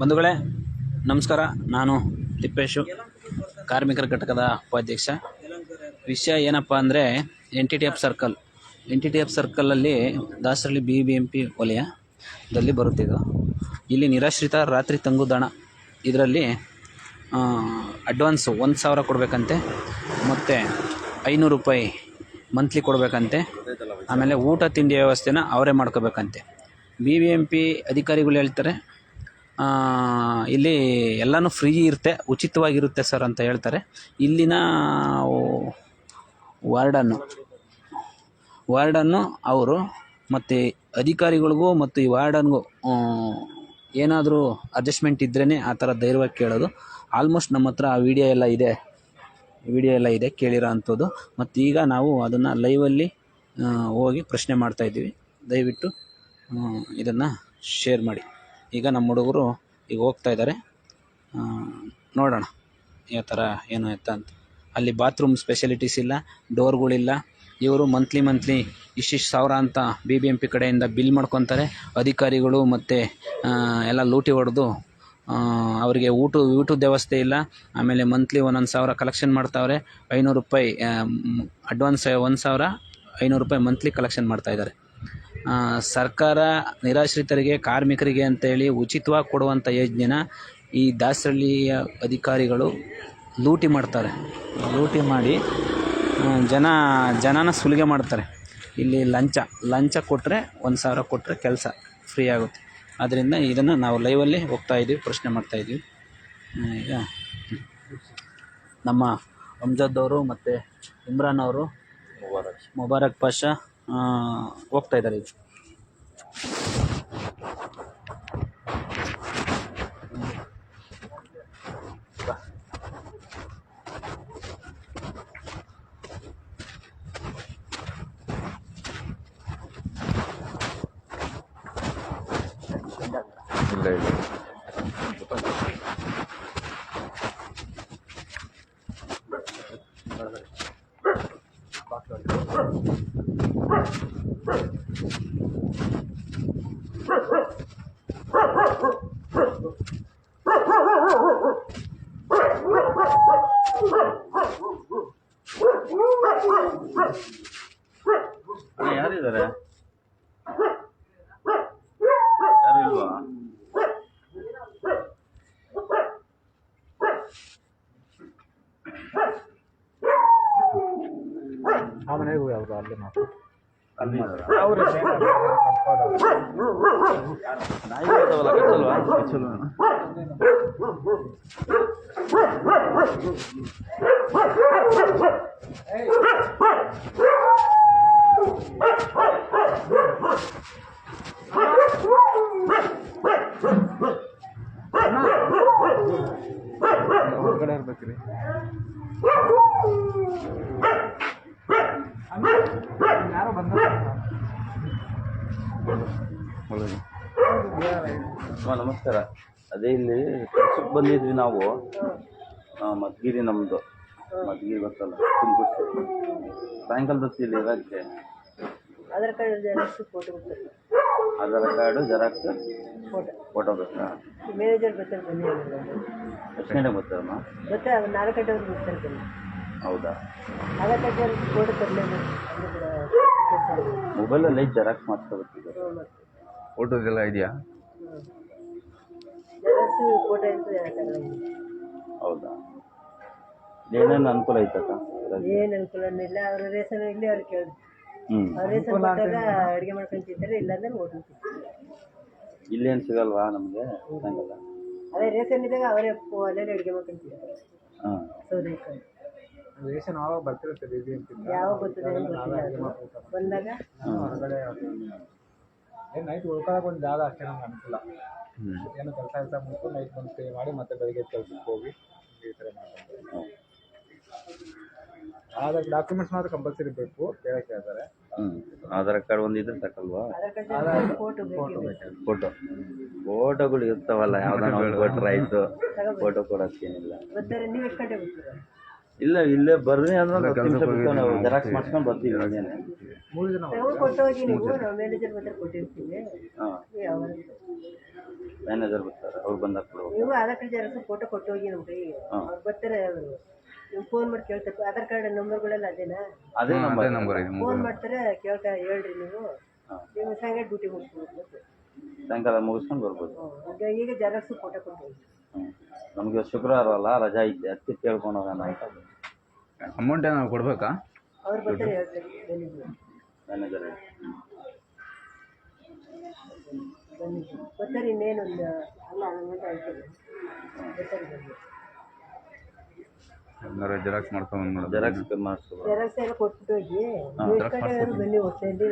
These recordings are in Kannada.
ಬಂಧುಗಳೇ, ನಮಸ್ಕಾರ. ನಾನು ತಿಪ್ಪೇಶು, ಕಾರ್ಮಿಕರ ಘಟಕದ ಉಪಾಧ್ಯಕ್ಷ. ವಿಷಯ ಏನಪ್ಪ ಅಂದರೆ N T T F circle N T T F ಸರ್ಕಲಲ್ಲಿ Dasarahalli B B M P ವಲಯದಲ್ಲಿ ಬರುತ್ತಿದ್ದು ಇಲ್ಲಿ ನಿರಾಶ್ರಿತ ರಾತ್ರಿ ತಂಗುದಾಣ ಇದರಲ್ಲಿ ಅಡ್ವಾನ್ಸು ಒಂದು ಸಾವಿರ ಕೊಡಬೇಕಂತೆ, ಮತ್ತು ಐನೂರು ರೂಪಾಯಿ ಮಂತ್ಲಿ ಕೊಡಬೇಕಂತೆ. ಆಮೇಲೆ ಊಟ ತಿಂಡಿ ವ್ಯವಸ್ಥೆನ ಅವರೇ ಮಾಡ್ಕೋಬೇಕಂತೆ. ಬಿ ಬಿ ಎಂ ಪಿ ಅಧಿಕಾರಿಗಳು ಹೇಳ್ತಾರೆ ಇಲ್ಲಿ ಎಲ್ಲನೂ ಫ್ರೀ ಇರುತ್ತೆ, ಉಚಿತವಾಗಿರುತ್ತೆ ಸರ್ ಅಂತ ಹೇಳ್ತಾರೆ. ಇಲ್ಲಿನ ವಾರ್ಡನ್ನು ವಾರ್ಡನ್ನು ಅವರು ಮತ್ತು ಅಧಿಕಾರಿಗಳಿಗೂ ಮತ್ತು ಈ ವಾರ್ಡನ್ಗೂ ಏನಾದರೂ ಅಡ್ಜಸ್ಟ್ಮೆಂಟ್ ಇದ್ರೇ ಆ ಥರ ಧೈರ್ಯವಾಗಿ ಕೇಳೋದು. ಆಲ್ಮೋಸ್ಟ್ ನಮ್ಮ ಹತ್ರ ಆ ವಿಡಿಯೋ ಎಲ್ಲ ಇದೆ ವಿಡಿಯೋ ಎಲ್ಲ ಇದೆ, ಕೇಳಿರೋ ಅಂಥದ್ದು. ಮತ್ತು ಈಗ ನಾವು ಅದನ್ನು ಲೈವಲ್ಲಿ ಹೋಗಿ ಪ್ರಶ್ನೆ ಮಾಡ್ತಾಯಿದ್ದೀವಿ ದಯವಿಟ್ಟು ಇದನ್ನು ಶೇರ್ ಮಾಡಿ. ಈಗ ನಮ್ಮ ಹುಡುಗರು ಈಗ ಹೋಗ್ತಾ ಇದ್ದಾರೆ. ನೋಡೋಣ ಯಾವ ಥರ ಏನು ಎತ್ತ ಅಂತ. ಅಲ್ಲಿ ಬಾತ್ರೂಮ್ ಸ್ಪೆಷಲಿಟೀಸ್ ಇಲ್ಲ ಡೋರ್ಗಳಿಲ್ಲ ಇವರು ಮಂತ್ಲಿ ಮಂತ್ಲಿ ಇಷ್ಟಿಷ್ಟು ಸಾವಿರ ಅಂತ ಬಿ ಬಿ ಎಂ ಪಿ ಕಡೆಯಿಂದ ಬಿಲ್ ಮಾಡ್ಕೊತಾರೆ. ಅಧಿಕಾರಿಗಳು ಮತ್ತು ಎಲ್ಲ ಲೂಟಿ ಹೊಡೆದು ಅವರಿಗೆ ಊಟ ಊಟದ ವ್ಯವಸ್ಥೆ ಇಲ್ಲ. ಆಮೇಲೆ ಮಂತ್ಲಿ ಒಂದೊಂದು ಸಾವಿರ ಕಲೆಕ್ಷನ್ ಮಾಡ್ತಾವ್ರೆ. ಐನೂರು ರೂಪಾಯಿ ಅಡ್ವಾನ್ಸ್ ಒಂದು ಸಾವಿರ ಐನೂರು ರೂಪಾಯಿ ಮಂತ್ಲಿ ಕಲೆಕ್ಷನ್ ಮಾಡ್ತಾ ಇದ್ದಾರೆ. ಸರ್ಕಾರ ನಿರಾಶ್ರಿತರಿಗೆ, ಕಾರ್ಮಿಕರಿಗೆ ಅಂತೇಳಿ ಉಚಿತವಾಗಿ ಕೊಡುವಂಥ ಯೋಜನೆನ ಈ ದಾಸರಳ್ಳಿಯ ಅಧಿಕಾರಿಗಳು ಲೂಟಿ ಮಾಡ್ತಾರೆ. ಲೂಟಿ ಮಾಡಿ ಜನ, ಜನನ ಸುಲಿಗೆ ಮಾಡ್ತಾರೆ. ಇಲ್ಲಿ ಲಂಚ ಲಂಚ ಕೊಟ್ಟರೆ ಒಂದು ಸಾವಿರ ಕೊಟ್ಟರೆ ಕೆಲಸ ಫ್ರೀ ಆಗುತ್ತೆ. ಆದ್ದರಿಂದ ಇದನ್ನು ನಾವು ಲೈವಲ್ಲಿ ಹೋಗ್ತಾ ಇದ್ದೀವಿ ಪ್ರಶ್ನೆ ಮಾಡ್ತಾ ಇದ್ದೀವಿ ಈಗ ನಮ್ಮ ಅಮ್ಜದ್ ಅವರು ಮತ್ತು ಇಮ್ರಾನ್ ಅವರು ಮುಬಾರಕ್. ಪಾಷಾ ಆ, ಹೋಗ್ತಾ ಇದ್ದಾರೆ ಈಗ ಇಲ್ಲ ಇಲ್ಲ ಯಾರಿದ್ದಾರೆ ಯಾರು ಇಲ್ವಾ ಆ ಮನೆಗೂ ಯಾವುದು ಅಲ್ಲಿ ಮಾತ್ರ ಅಲ್ಲಿ ಇದ್ದಾರಾ? ಅವ್ರು ನಾಯಿ ಇದಾವಲ್ಲ ಕಚ್ಚಲ್ವಾ ಕಚ್ಚಲ್ವಾ ಹೊರಗಡೆ ಇರ್ಬೇಕ್ರಿ ಯಾರು ಬಂದ ಅಮ್ಮ ನಮಸ್ಕಾರ. ಅದೇ ಇಲ್ಲಿ ಕೆಲ್ಸಕ್ಕೆ ಬಂದಿದ್ವಿ ನಾವು. ಮದ್ಗಿರಿ ನಮ್ಮದು ಮದ್ಗಿರಿ ಗೊತ್ತಲ್ಲ ತುಮಕೂರು ಸಾಯಂಕಾಲದ ಹೊತ್ತು ಇಲ್ಲಿ ಇರೋಕ್ಕೆ. ಆಧಾರ್ ಕಾರ್ಡ್ ಜೆರಾಕ್ಸ್ ಫೋಟೋ ಬರ್ತಾರೆ Aadhaar card xerox photo photo ಬೇಕಾ? ಮ್ಯಾನೇಜರ್ ಬರ್ತಾರೆ ಬನ್ನಿ. ಎಷ್ಟು ಗಂಟೆಗೆ ಬರ್ತಾರಮ್ಮ? ಬರ್ತಾರೆ ಅವ್ರು ನಾಲ್ಕು ಗಂಟೆವರೆಗೂ ಬರ್ತಾರೆ ಬನ್ನಿ ಹೌದಾ? ಮೊಬೈಲಲ್ಲಿ ಜೆರಾಕ್ಸ್ ಮಾಡಿಸ್ಕೋಬೇಕಿದೆ. ಫೋಟೋದೆಲ್ಲ ಇದೆಯಾ? ಜೆರಾಕ್ಸ್ ಫೋಟೋ ಅಂತ ಹೇಳ್ತಾರೆ ಹೌದಾ? ಏನೇನು ಅನುಕೂಲ ಐತಕ್ಕ ಏನು ಅನುಕೂಲನೂ ಇಲ್ಲ. ಅವ್ರ ರೇಷನ್ ಇಲ್ಲಿ ಅವ್ರು ಕೇಳಿದ್ರು ಹ್ಞೂ ಅವ್ರ ರೇಷನ್ ಕೊಟ್ಟಾಗ ಅಡುಗೆ ಮಾಡ್ಕೊಂಡು ತಿಂತಾರೆ ಇಲ್ಲಾಂದ್ರೆ ಹೋಟೆಲ್ ಇಲ್ಲೇನು ಸಿಗಲ್ವಾ ನಮಗೆ? ಅದೇ ರೇಷನ್ ಇದ್ದಾಗ ಅವರೇ ಅಲ್ಲೇ ಅಡುಗೆ ಮಾಡ್ಕೊಂಡು ತಿಂತಾರೆ ಹಾಂ ಸೌದೆಕಾಯಿ ರೇಷನ್ ಆವಾಗ ಬರ್ತಿರುತ್ತೆ ಯಾವಾಗ ಅಂತ ಗೊತ್ತಿಲ್ಲ ಅದು. ಬಂದಾಗ? ಹೊರಗಡೆ ಏನು ನೈಟ್ ಉಳ್ಕೊಳಕ್ಕೆ ಒಂದು ಜಾಗ ಅಷ್ಟೇ ನಮ್ಗೆ ಅನುಕೂಲ. ಏನೋ ಕೆಲಸ ಕೆಲಸ ಮುಗಿಸ್ಕೊಂಡು ನೈಟ್ ಬಂದು ಸ್ಟೇ ಮಾಡಿ ಮತ್ತೆ ಬೆಳಿಗ್ಗೆ ಕೆಲ್ಸಕ್ಕೆ ಹೋಗಿ ಈ ಥರ ಮಾಡ್ಕೊಂಡು ಆಧಾರ್ ಡಾಕ್ಯುಮೆಂಟ್ಸ್ ಮಾತ್ರ ಕಂಪಲ್ಸರಿ ಬೇಕು ಕೇಳಕ್ಕೆ ಹೇಳ್ತಾರೆ. ಹ್ಞೂ ಆಧಾರ್ ಕಾರ್ಡ್ ಒಂದು ಇದ್ರೆ ಸಾಕಲ್ವಾ? ಫೋಟೋ ಫೋಟೋ ಫೋಟೋಗಳು ಇರ್ತಾವಲ್ಲ ಯಾವ್ದಾನ ಒಂದು ಕೊಟ್ರೆ ಆಯ್ತು. ಫೋಟೋ ಕೊಡೋಕ್ಕೇನಿಲ್ಲ. ಬರ್ತಾರೆ ನೀವು ಎಷ್ಟು ಗಂಟೆ ಬರ್ತೀರಾ? ಇಲ್ಲ ಇಲ್ಲೇ ಬರ್ರಿ ಅಂದ್ರೆ ಹತ್ತು ನಿಮಿಷ ಬಿಟ್ಟು ನಾವು ಜೆರಾಕ್ಸ್ ಮಾಡ್ಸ್ಕೊಂಡು ಬರ್ತೀವಿ ಇನ್ನೇನೆ ಮೂರು ಜನ ನಾವು ಕೊಟ್ಟೋಗಿ ನೀವು ನಾವು ಮ್ಯಾನೇಜರ್ ಹತ್ರ ಕೊಟ್ಟಿರ್ತೀವಿ. ಹಾಂ. ಮ್ಯಾನೇಜರ್ ಬರ್ತಾರೆ ಅವ್ರು ಬಂದಾಗ ಕೊಡ್ಬೇಕು ನೀವು ಆಧಾರ್ ಕಾರ್ಡ್ ಜೆರಾಕ್ಸ್ ಫೋಟೋ ಕೊಟ್ಟೋಗಿ ಹೋಗಿ ಕೈಗೆ ಅವ್ರು ಬರ್ತಾರೆ ಅವರು. ನೀವು ಫೋನ್ ಮಾಡಿ ಕೇಳ್ತಾರೆ. ಆಧಾರ್ ಕಾರ್ಡ್ ನಂಬರ್ಗಳೆಲ್ಲ ಅದೇನಾ? ಅದೇ ನಂಬರ್ ನಂಬರ್ ಫೋನ್ ಮಾಡ್ತಾರೆ ಕೇಳ್ತಾ ಹೇಳ್ರಿ ನೀವು. ನೀವು ಸಂಘ ಡ್ಯೂಟಿ ಮುಗಿಸ್ಬೇಕು ಸಾಯಂಕಾಲ ಮುಗಿಸ್ಕೊಂಡು ಬರ್ಬೋದು. ಈಗ ಈಗ ಜೆರಾಕ್ಸ್ ಫೋಟೋ ಕೊಟ್ಟು ಹ್ಞೂ ನಮಗೆ ಶುಕ್ರವಾರ ಅಲ್ಲ ರಜಾ ಐತೆ ಅದಕ್ಕೆ ಕೇಳ್ಕೊಂಡು ಹೋಗೋಣ ಅಂತ. ಅಮೌಂಟ್ ಏನಾದ್ರು ಕೊಡ್ಬೇಕಾ? ಅವ್ರು ಬರ್ತಾರೆ ಮ್ಯಾನೇಜರ್ ಬಂದಿದ್ದು ಬರ್ತಾರೆ ಇನ್ನೇನೊಂದು? ಅಲ್ಲ ಹನ್ನೊಂದು ಗಂಟೆ ಆಯ್ತದೆ ಬರ್ತಾರೆ ಬಂದು ಹಂಗಾರೆ ಜೆರಾಕ್ಸ್ ಮಾಡ್ಕೊಂಡು ಜೆರಾಕ್ಸ್ ಮಾಡಿಸ್ಕೊಬೋದು. ಜೆರಾಕ್ಸ್ ಎಲ್ಲ ಕೊಟ್ಬಿಟ್ಟು ಹೋಗಿ. ಬನ್ನಿ ಹೊಟ್ಟೆಯಲ್ಲಿ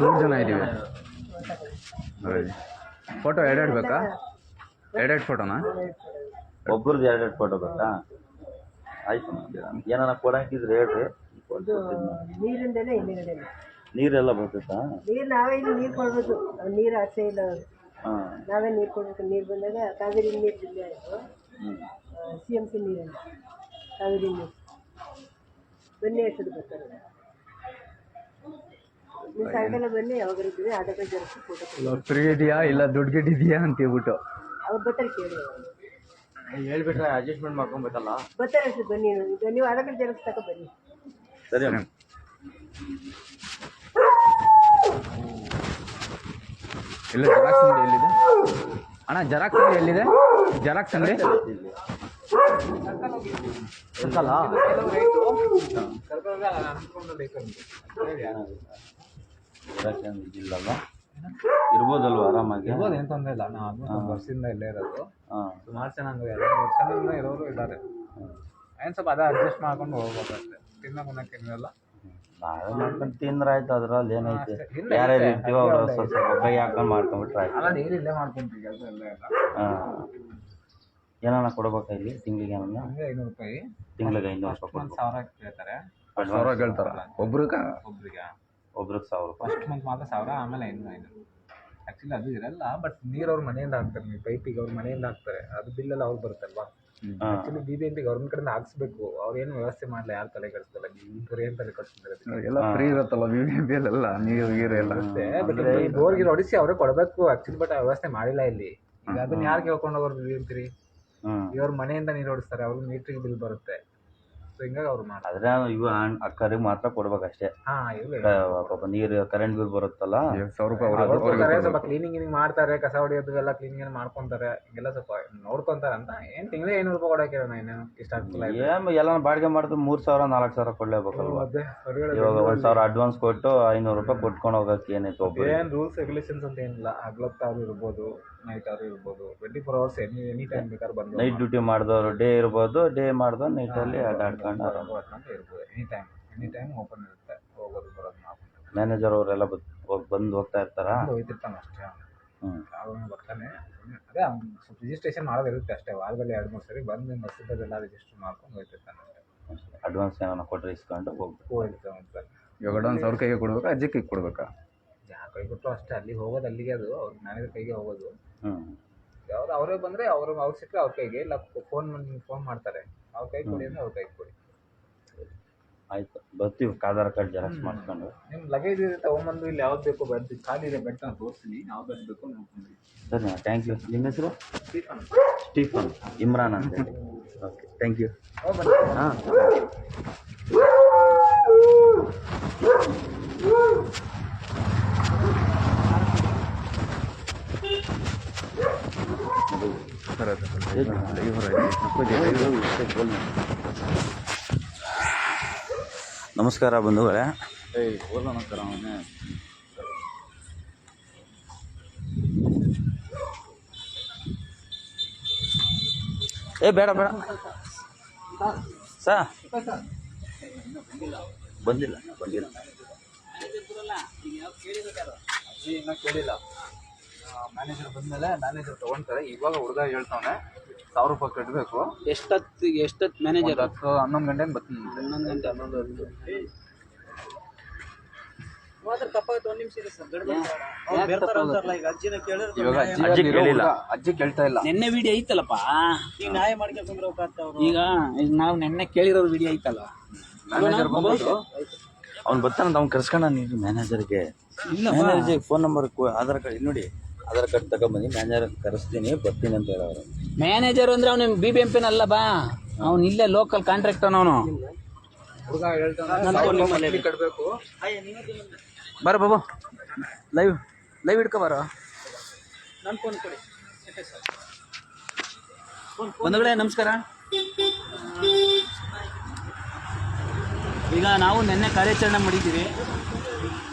ಮೂರು ಜನ ಇದ್ದೀವಿ. ಫೋಟೋ ಎರಡೆರಡು ಬೇಕಾ ಎರಡೆರಡು ಫೋಟೋನಾ ಒಬ್ರದ್ದು ಎರಡೆರಡು ಫೋಟೋ ಬೇಕಾ ಆಯ್ತು ಏನಾರ ಕೊಡಂಗಿದ್ರೆ ಹೇಳ್ರಿ. ನೀರಿಂದಲೇ ನೀರೆಲ್ಲ ಬರ್ತೈತಾ? ನೀರು ನಾವೇ ಇಲ್ಲಿ ನೀರು ಕೊಡ್ಬೇಕು. ನೀರು ಆಸೆ ಇಲ್ಲ ಅವ್ರು ಹಾಂ. ನಾವೇ ನೀರು ಕೊಡ್ಬೇಕು. ನೀರು ಬಂದಾಗ ಕಾವೇರಿ ನೀರು ಜಿಲ್ಲೆ ಆಯಿತು ಸಿ ಎಂ ಸಿ ನೀರಲ್ಲ ಕಾವೇರಿ ನೀರು. ಬನ್ನಿ ಎಷ್ಟೊತ್ತು ಬರ್ತಾರೆ. ನೀವು ಸಾಯಂಕಾಲ ಬನ್ನಿ ಯಾವಾಗ ಇದ್ದೀವಿ ಫೋಟೋ ಫ್ರೀ ಇದೆಯಾ ಇಲ್ಲ ದುಡ್ಡು ಅಂತ ಹೇಳ್ಬಿಟ್ಟು? ಅವ್ರು ಬರ್ತಾರೆ ಕೇಳಿ. ಹೇಳ್ಬಿಟ್ರೆ ಅಡ್ಜಸ್ಟ್ಮೆಂಟ್ ಮಾಡ್ಕೊಬೇಕಲ್ಲ ಬರ್ತಾರೆ ಅಷ್ಟೇ ಬನ್ನಿ. ಈಗ ನೀವು ತಗೋ ಬನ್ನಿ. ಸರಿ. ಇಲ್ಲ ಜೆರಾಕ್ಸ್ ಅಂಗಡಿ ಎಲ್ಲಿದೆ? ಅಣ್ಣ ಜೆರಾಕ್ಸ್ ಅಂಗಡಿ ಎಲ್ಲಿದೆ? ಜೆರಾಕ್ಸ್ ಅಂಗಡಿ? ಸರ್ಕಲ್ ಇದಿಲ್ಲಲ್ಲ ಇರ್ಬೋದಲ್ವ ಆರಾಮಾಗಿ? ಇರ್ಬೋದು ಏನು ತೊಂದರೆ ಇಲ್ಲ. ನಾವು ವರ್ಷದಿಂದ ಇಲ್ಲೇ ಇರೋದು. ಸುಮಾರು ಜನ ಹಂಗೆ ಎರಡು ವರ್ಷದಿಂದ ಇರೋರು ಇದ್ದಾರೆ. ಏನು ಸ್ವಲ್ಪ ಅದೇ ಅಡ್ಜಸ್ಟ್ ಮಾಡ್ಕೊಂಡು ಹೋಗ್ಬೋದು ಅಷ್ಟೇ. ತಿನ್ನ ಮುನ್ನಕ್ಕೆ ಏನಿರಲ್ಲ ನಾವೇ ಮಾಡ್ಕೊಂಡು ತಿಂದ್ರೆ ಆಯ್ತು ಅದ್ರಲ್ಲಿ ಏನೈತೆ? ಯಾರ್ಯಾರು. ಇರ್ತೀವೋ ಅವ್ರು ಸ್ವಲ್ಪ ಸ್ವಲ್ಪ ಕೈ ಹಾಕೊಂಡು ಮಾಡ್ಕೊಂಡ್ಬಿಟ್ರೆ ಆಯ್ತು ಅಲ್ಲ ನೀರು ಇಲ್ಲೇ ಮಾಡ್ಕೊಂತೀವಿ ಕೆಲಸ ಎಲ್ಲ ಎಲ್ಲ. ಹಾಂ. ಏನಾನ ಕೊಡ್ಬೇಕಾ ಇಲ್ಲಿ ತಿಂಗಳಿಗೆ ಏನನ್ನ ಹಂಗೆ ಐನೂರು ರೂಪಾಯಿ. ತಿಂಗಳಿಗೆ ಐನೂರು ರೂಪಾಯಿ ಕೊಡ್ಬೇಕು. ಸಾವಿರ ಕೇಳ್ತಾರೆ. ಸಾವಿರ ಕೇಳ್ತಾರ? ಒಬ್ರಿಗೆ? ಒಬ್ರಿಗೆ. ಒಬ್ರಿಗೆ ಸಾವಿರ ರೂಪಾಯಿ. ಫಸ್ಟ್ ಮಂತ್ ಮಾತ್ರ ಸಾವಿರ ಆಮೇಲೆ ಐನೂರು ಐನೂರು. ಆ್ಯಕ್ಚುಲಿ ಅದು ಇರಲ್ಲ ಬಟ್ ನೀರು ಅವ್ರ ಮನೆಯಿಂದ ಹಾಕ್ತಾರೆ. ನೀವು ಪೈಪಿಗೆ ಅವ್ರ ಮನೆಯಿಂದ ಹಾಕ್ತಾರೆ. ಅದು ಬಿಲ್ ಅವ್ರು ಬರುತ್ತಲ್ವಾ? ಹಾಂ. Actually B B M P government ಕಡೆಯಿಂದ ಹಾಕ್ಸ್ಬೇಕು. ಅವ್ರು ಏನು ವ್ಯವಸ್ಥೆ ಮಾಡಲ್ಲ ಯಾರು ತಲೆ ಕೆಡಿಸ್ದಲ್ಲ? ಇವ್ರು ಏನು ತಲೆ ಕೆಡಿಸ್ತಾರೆ ಎಲ್ಲ ಫ್ರೀ ಇರತ್ತಲ್ಲ ವಿ ಬಿ ಎಲ್ಲ ನೀರು ಗೀರು ಎಲ್ಲ? ಬಟ್ ಬೋರ್ಗೆ ಹೊಡಿಸಿ ಅವರೇ ಕೊಡಬೇಕು. ಆಕ್ಚುಲಿ ಬಟ್ ಆ ವ್ಯವಸ್ಥೆ ಮಾಡಿಲ್ಲ ಇಲ್ಲಿ. ಈಗ ಅದನ್ನ ಯಾರು ಕೇಳ್ಕೊಂಡು ಹೋಗೋರು ಬಿ ಎಂ ಪಿ ಹ್ಞೂ ಇವ್ರ ಮನೆಯಿಂದ ನೀರು ಓಡಿಸ್ತಾರೆ ಅವ್ರಿಗೆ ಮೀಟ್ರಿಗೆ ಬಿಲ್ ಬರುತ್ತೆ. ಸೊ ಹಿಂಗಾಗಿ ಅವ್ರು ಮಾಡ್ತಾರೆ. ಆದ್ರೆ ಇವು ಅಕ್ಕರಿಗೆ ಮಾತ್ರ ಕೊಡ್ಬೇಕಷ್ಟೇ. ಅಷ್ಟೇ ಹಾ ಇಲ್ಲ ಪಾಪ ನೀರು ಕರೆಂಟ್ ಬಿಲ್ ಬರುತ್ತಲ್ಲ? ಸಾವಿರ ರೂಪಾಯಿ ಅವ್ರು ಅವ್ರಿಗೆ ಕೊಡ್ತಾರೆ, ಸ್ವಲ್ಪ ಕ್ಲೀನಿಂಗ್ ಗಿನಿಂಗ್ ಮಾಡ್ತಾರೆ ಕಸ ಹೊಡಿಯೋದು ಎಲ್ಲ ಕ್ಲೀನಿಂಗ್ ಮಾಡ್ಕೊಂತಾರೆ. ಹಿಂಗೆಲ್ಲ ಸ್ವಲ್ಪ ನೋಡ್ಕೊಂತಾರೆ ಅಂತ. ಏನ್ ತಿಂಗಳಿಗೆ ಐನೂರು ರೂಪಾಯಿ ಕೊಡಕ್ಕೆ ನಾನು ಇನ್ನೇನು? ಇಷ್ಟ ಆಗ್ತಿಲ್ಲ ಏನ್ ಎಲ್ಲ ಬಾಡಿಗೆ ಮಾಡಿದ್ರೆ ಮೂರ್ ಸಾವಿರ ನಾಲ್ಕು ಸಾವಿರ ಕೊಡ್ಲೇಬೇಕಲ್ವಾ? ಮತ್ತೆ ಹೊರಗಡೆ ಇವಾಗ ಒಂದ್ ಸಾವಿರ ಅಡ್ವಾನ್ಸ್ ಕೊಟ್ಟು ಐನೂರು ರೂಪಾಯಿ ಕೊಟ್ಕೊಂಡು ಹೋಗಕ್ಕೆ ಏನೈತೆ ಒಬ್ರು ಏನ್ ರೂಲ್ಸ್ ರೆಗ್ಯುಲೇಷನ್ಸ್ ಅಂತ ಏನಿಲ್ಲ. ಹಗ್ಲೊತ್ತಾದ್ರು ಇರ್ಬೋದು. ನೈಟ್ ಆದ್ರೂ ಇರ್ಬೋದು. Twenty four hours any any time ಬೇಕಾದ್ರೆ ಬಂದು ನೈಟ್ ಡ್ಯೂಟಿ ಮಾಡಿದವರು ಡೇ ಇರ್ಬೋದು ಡೇ ಮಾಡಿದವರು ನೈಟಲ್ಲಿ ಅಡ್ಡಾಡ್ಕೊಂಡು ಆರಾಮ ಆಡ್ಕೊಂಡು ಇರ್ಬೋದು. Any time any time open ಇರುತ್ತೆ. ಹೋಗೋದು ಬರೋದು ನಾವು ಮ್ಯಾನೇಜರ್ ಅವರೆಲ್ಲ ಬಂದು ಹೋಗ್ತಾ ಇರ್ತಾರ? ಹೋಗ್ತಿರ್ತಾನೆ ಅಷ್ಟೇ ಹ್ಮ್. ಯಾವಾಗ ಬರ್ತಾನೆ. ಅದೇ ಅವ್ನು ಸ್ವಲ್ಪ ರಿಜಿಸ್ಟ್ರೇಷನ್ ಮಾಡೋದು ಇರುತ್ತೆ ಅಷ್ಟೇ. ವಾರದಲ್ಲಿ ಎರಡು ಮೂರು ಸರಿ ಬಂದು ಬಸ್ಸದೆಲ್ಲ ರಿಜಿಸ್ಟರ್ ಮಾಡ್ಕೊಂಡು ಹೋಗ್ತಿರ್ತಾನೆ ಅಷ್ಟೇ. ಅಡ್ವಾನ್ಸ್ ಏನಾನ ಕೊಟ್ಟರೆ ಇಸ್ಕೊಂಡು ಹೋಗ್ಬೇಕು. ಹೋಗ್ತಾನೆ ಅಂತ ಇವಾಗ ಅಡ್ವಾನ್ಸ್ ಅವ್ರ ಕೈಗೆ ಕೊಡ್ಬೇಕಾ ಅಜ್ಜಿ ಕೈಗೆ ಕೊಡ್ಬೇಕಾ? ಯಾ ಕೈ ಕೊಟ್ಟರು ಅಷ್ಟೇ. ಅಲ್ಲಿ ಹೋಗೋದು ಅಲ್ಲಿಗೆ ಅದು. ಅವ್ರ ಮ್ಯಾನೇಜರ್ ಕೈಗೆ ಹೋಗೋದು. ಯಾವ್ದು ಅವರೇ ಬಂದ್ರೆ ಅವ್ರು ಅವ್ರು ಸಿಕ್ಕರೆ ಅವ್ರ ಕೈಗೆ. ಇಲ್ಲ ಫೋನ್ ಫೋನ್ ಮಾಡ್ತಾರೆ. ಅವ್ರ ಕೈ ಕೊಡಿ ಅಂದ್ರೆ ಅವ್ರ ಕೈ ಕೊಡಿ. ಆಯ್ತು. ಬರ್ತೀವಿ. ಆಧಾರ್ ಕಾರ್ಡ್ ಜೆರಾಕ್ಸ್ ಮಾಡ್ಕೊಂಡು ನಿಮ್ಮ ಲಗೇಜ್ ಇದೆ ತಗೊಂಬಂದು ಇಲ್ಲಿ ಯಾವ್ದು ಬೇಕು ಬರ್ತೀವಿ ಖಾಲಿ ಇದೆ ಬೆಡ್ ನಾನು ತೋರಿಸ್ತೀನಿ. ಯಾವ್ದು ಬೆಡ್ ಬೇಕು ನೋಡ್ಕೊಂಡು ಸರಿ ಥ್ಯಾಂಕ್ ಯು ನಿಮ್ಮ ಹೆಸರು? ಸ್ಟೀಫನ್. ಇಮ್ರಾನ್ ಅಂತ ಹೇಳಿ. ಓಕೆ ಥ್ಯಾಂಕ್ ಯು ಹಾಂ. ನಮಸ್ಕಾರ ಬಂಧುಗಳೇ. ಏ ಬೇಡ ಬೇಡ. ಸಾ. ಬಂದಿಲ್ಲ ಬಂದಿಲ್ಲ. ಕೇಳಿಲ್ಲ. ಮ್ಯಾನೇಜರ್ ಬಂದಮೇಲೆ ಮ್ಯಾನೇಜರ್ ತಗೊಂತಾರೆ. ಇವಾಗ ಹುಡುಗ ಹೇಳ್ತಾವೆ ಸಾವಿರ ರೂಪಾಯಿ ಕಟ್ಟಬೇಕು ಎಷ್ಟೊತ್ತು ಎಷ್ಟೊತ್ತು ಮ್ಯಾನೇಜರ್ ಹತ್ತು ಹನ್ನೊಂದು ಗಂಟೆಗೆ ಬರ್ತೀನಿ ಹನ್ನೊಂದು ಗಂಟೆ ಹನ್ನೊಂದು ಗಂಟೆ ಇವಾಗ ಅಜ್ಜಿ ಅಜ್ಜಿ ಕೇಳಿಲ್ಲ. ಅಜ್ಜಿ ಕೇಳ್ತಾ ಇಲ್ಲ. ನಿನ್ನೆ ವಿಡಿಯೋ ಐತಲ್ಲಪ್ಪ? ಈಗ ಈಗ ನಾವು ನಿನ್ನೆ ಕೇಳಿರೋ ವಿಡಿಯೋ ಐತಲ್ಲ? ಮ್ಯಾನೇಜರ್ ಬಂದ್ಬಿಟ್ಟು ಅವ್ನು ಬರ್ತಾನಂತ ಅವ್ನು ಕರ್ಸ್ಕೊಂಡ ಮ್ಯಾನೇಜರ್ಗೆ. ಮ್ಯಾನೇಜರ್ಗೆ ಫೋನ್ ನಂಬರ್ ಆಧಾರ್ ಕಾರ್ಡ್ ನೋಡಿ. ಆಧಾರ್ ಕಾರ್ಡ್ ತಗೊಂಬಂದು ಮ್ಯಾನೇಜರ್ ಕರೆಸ್ತೀನಿ ಬರ್ತೀನಿ ಅಂತ ಹೇಳೋರು ಮ್ಯಾನೇಜರ್ ಅಂದ್ರೆ ಅವ್ನು ಬಿ ಬಿ ಎಂ ಪಿನ ಅಲ್ಲ ಬಾ. ಅವ್ನು ಇಲ್ಲೇ ಲೋಕಲ್ ಕಾಂಟ್ರಾಕ್ಟರ್ ಅವನು. ಹುಡುಗ ಹೇಳ್ತಾನೆ ಕಟ್ಬೇಕು. ಬರ ಬಾಬು ಲೈವ್ ಲೈವ್ ಹಿಡ್ಕೊ ಬರೋ. ಬಂಧುಗಳೇ ನಮಸ್ಕಾರ. ಈಗ ನಾವು ನಿನ್ನೆ ಕಾರ್ಯಾಚರಣೆ ಮಾಡಿದ್ದೀವಿ.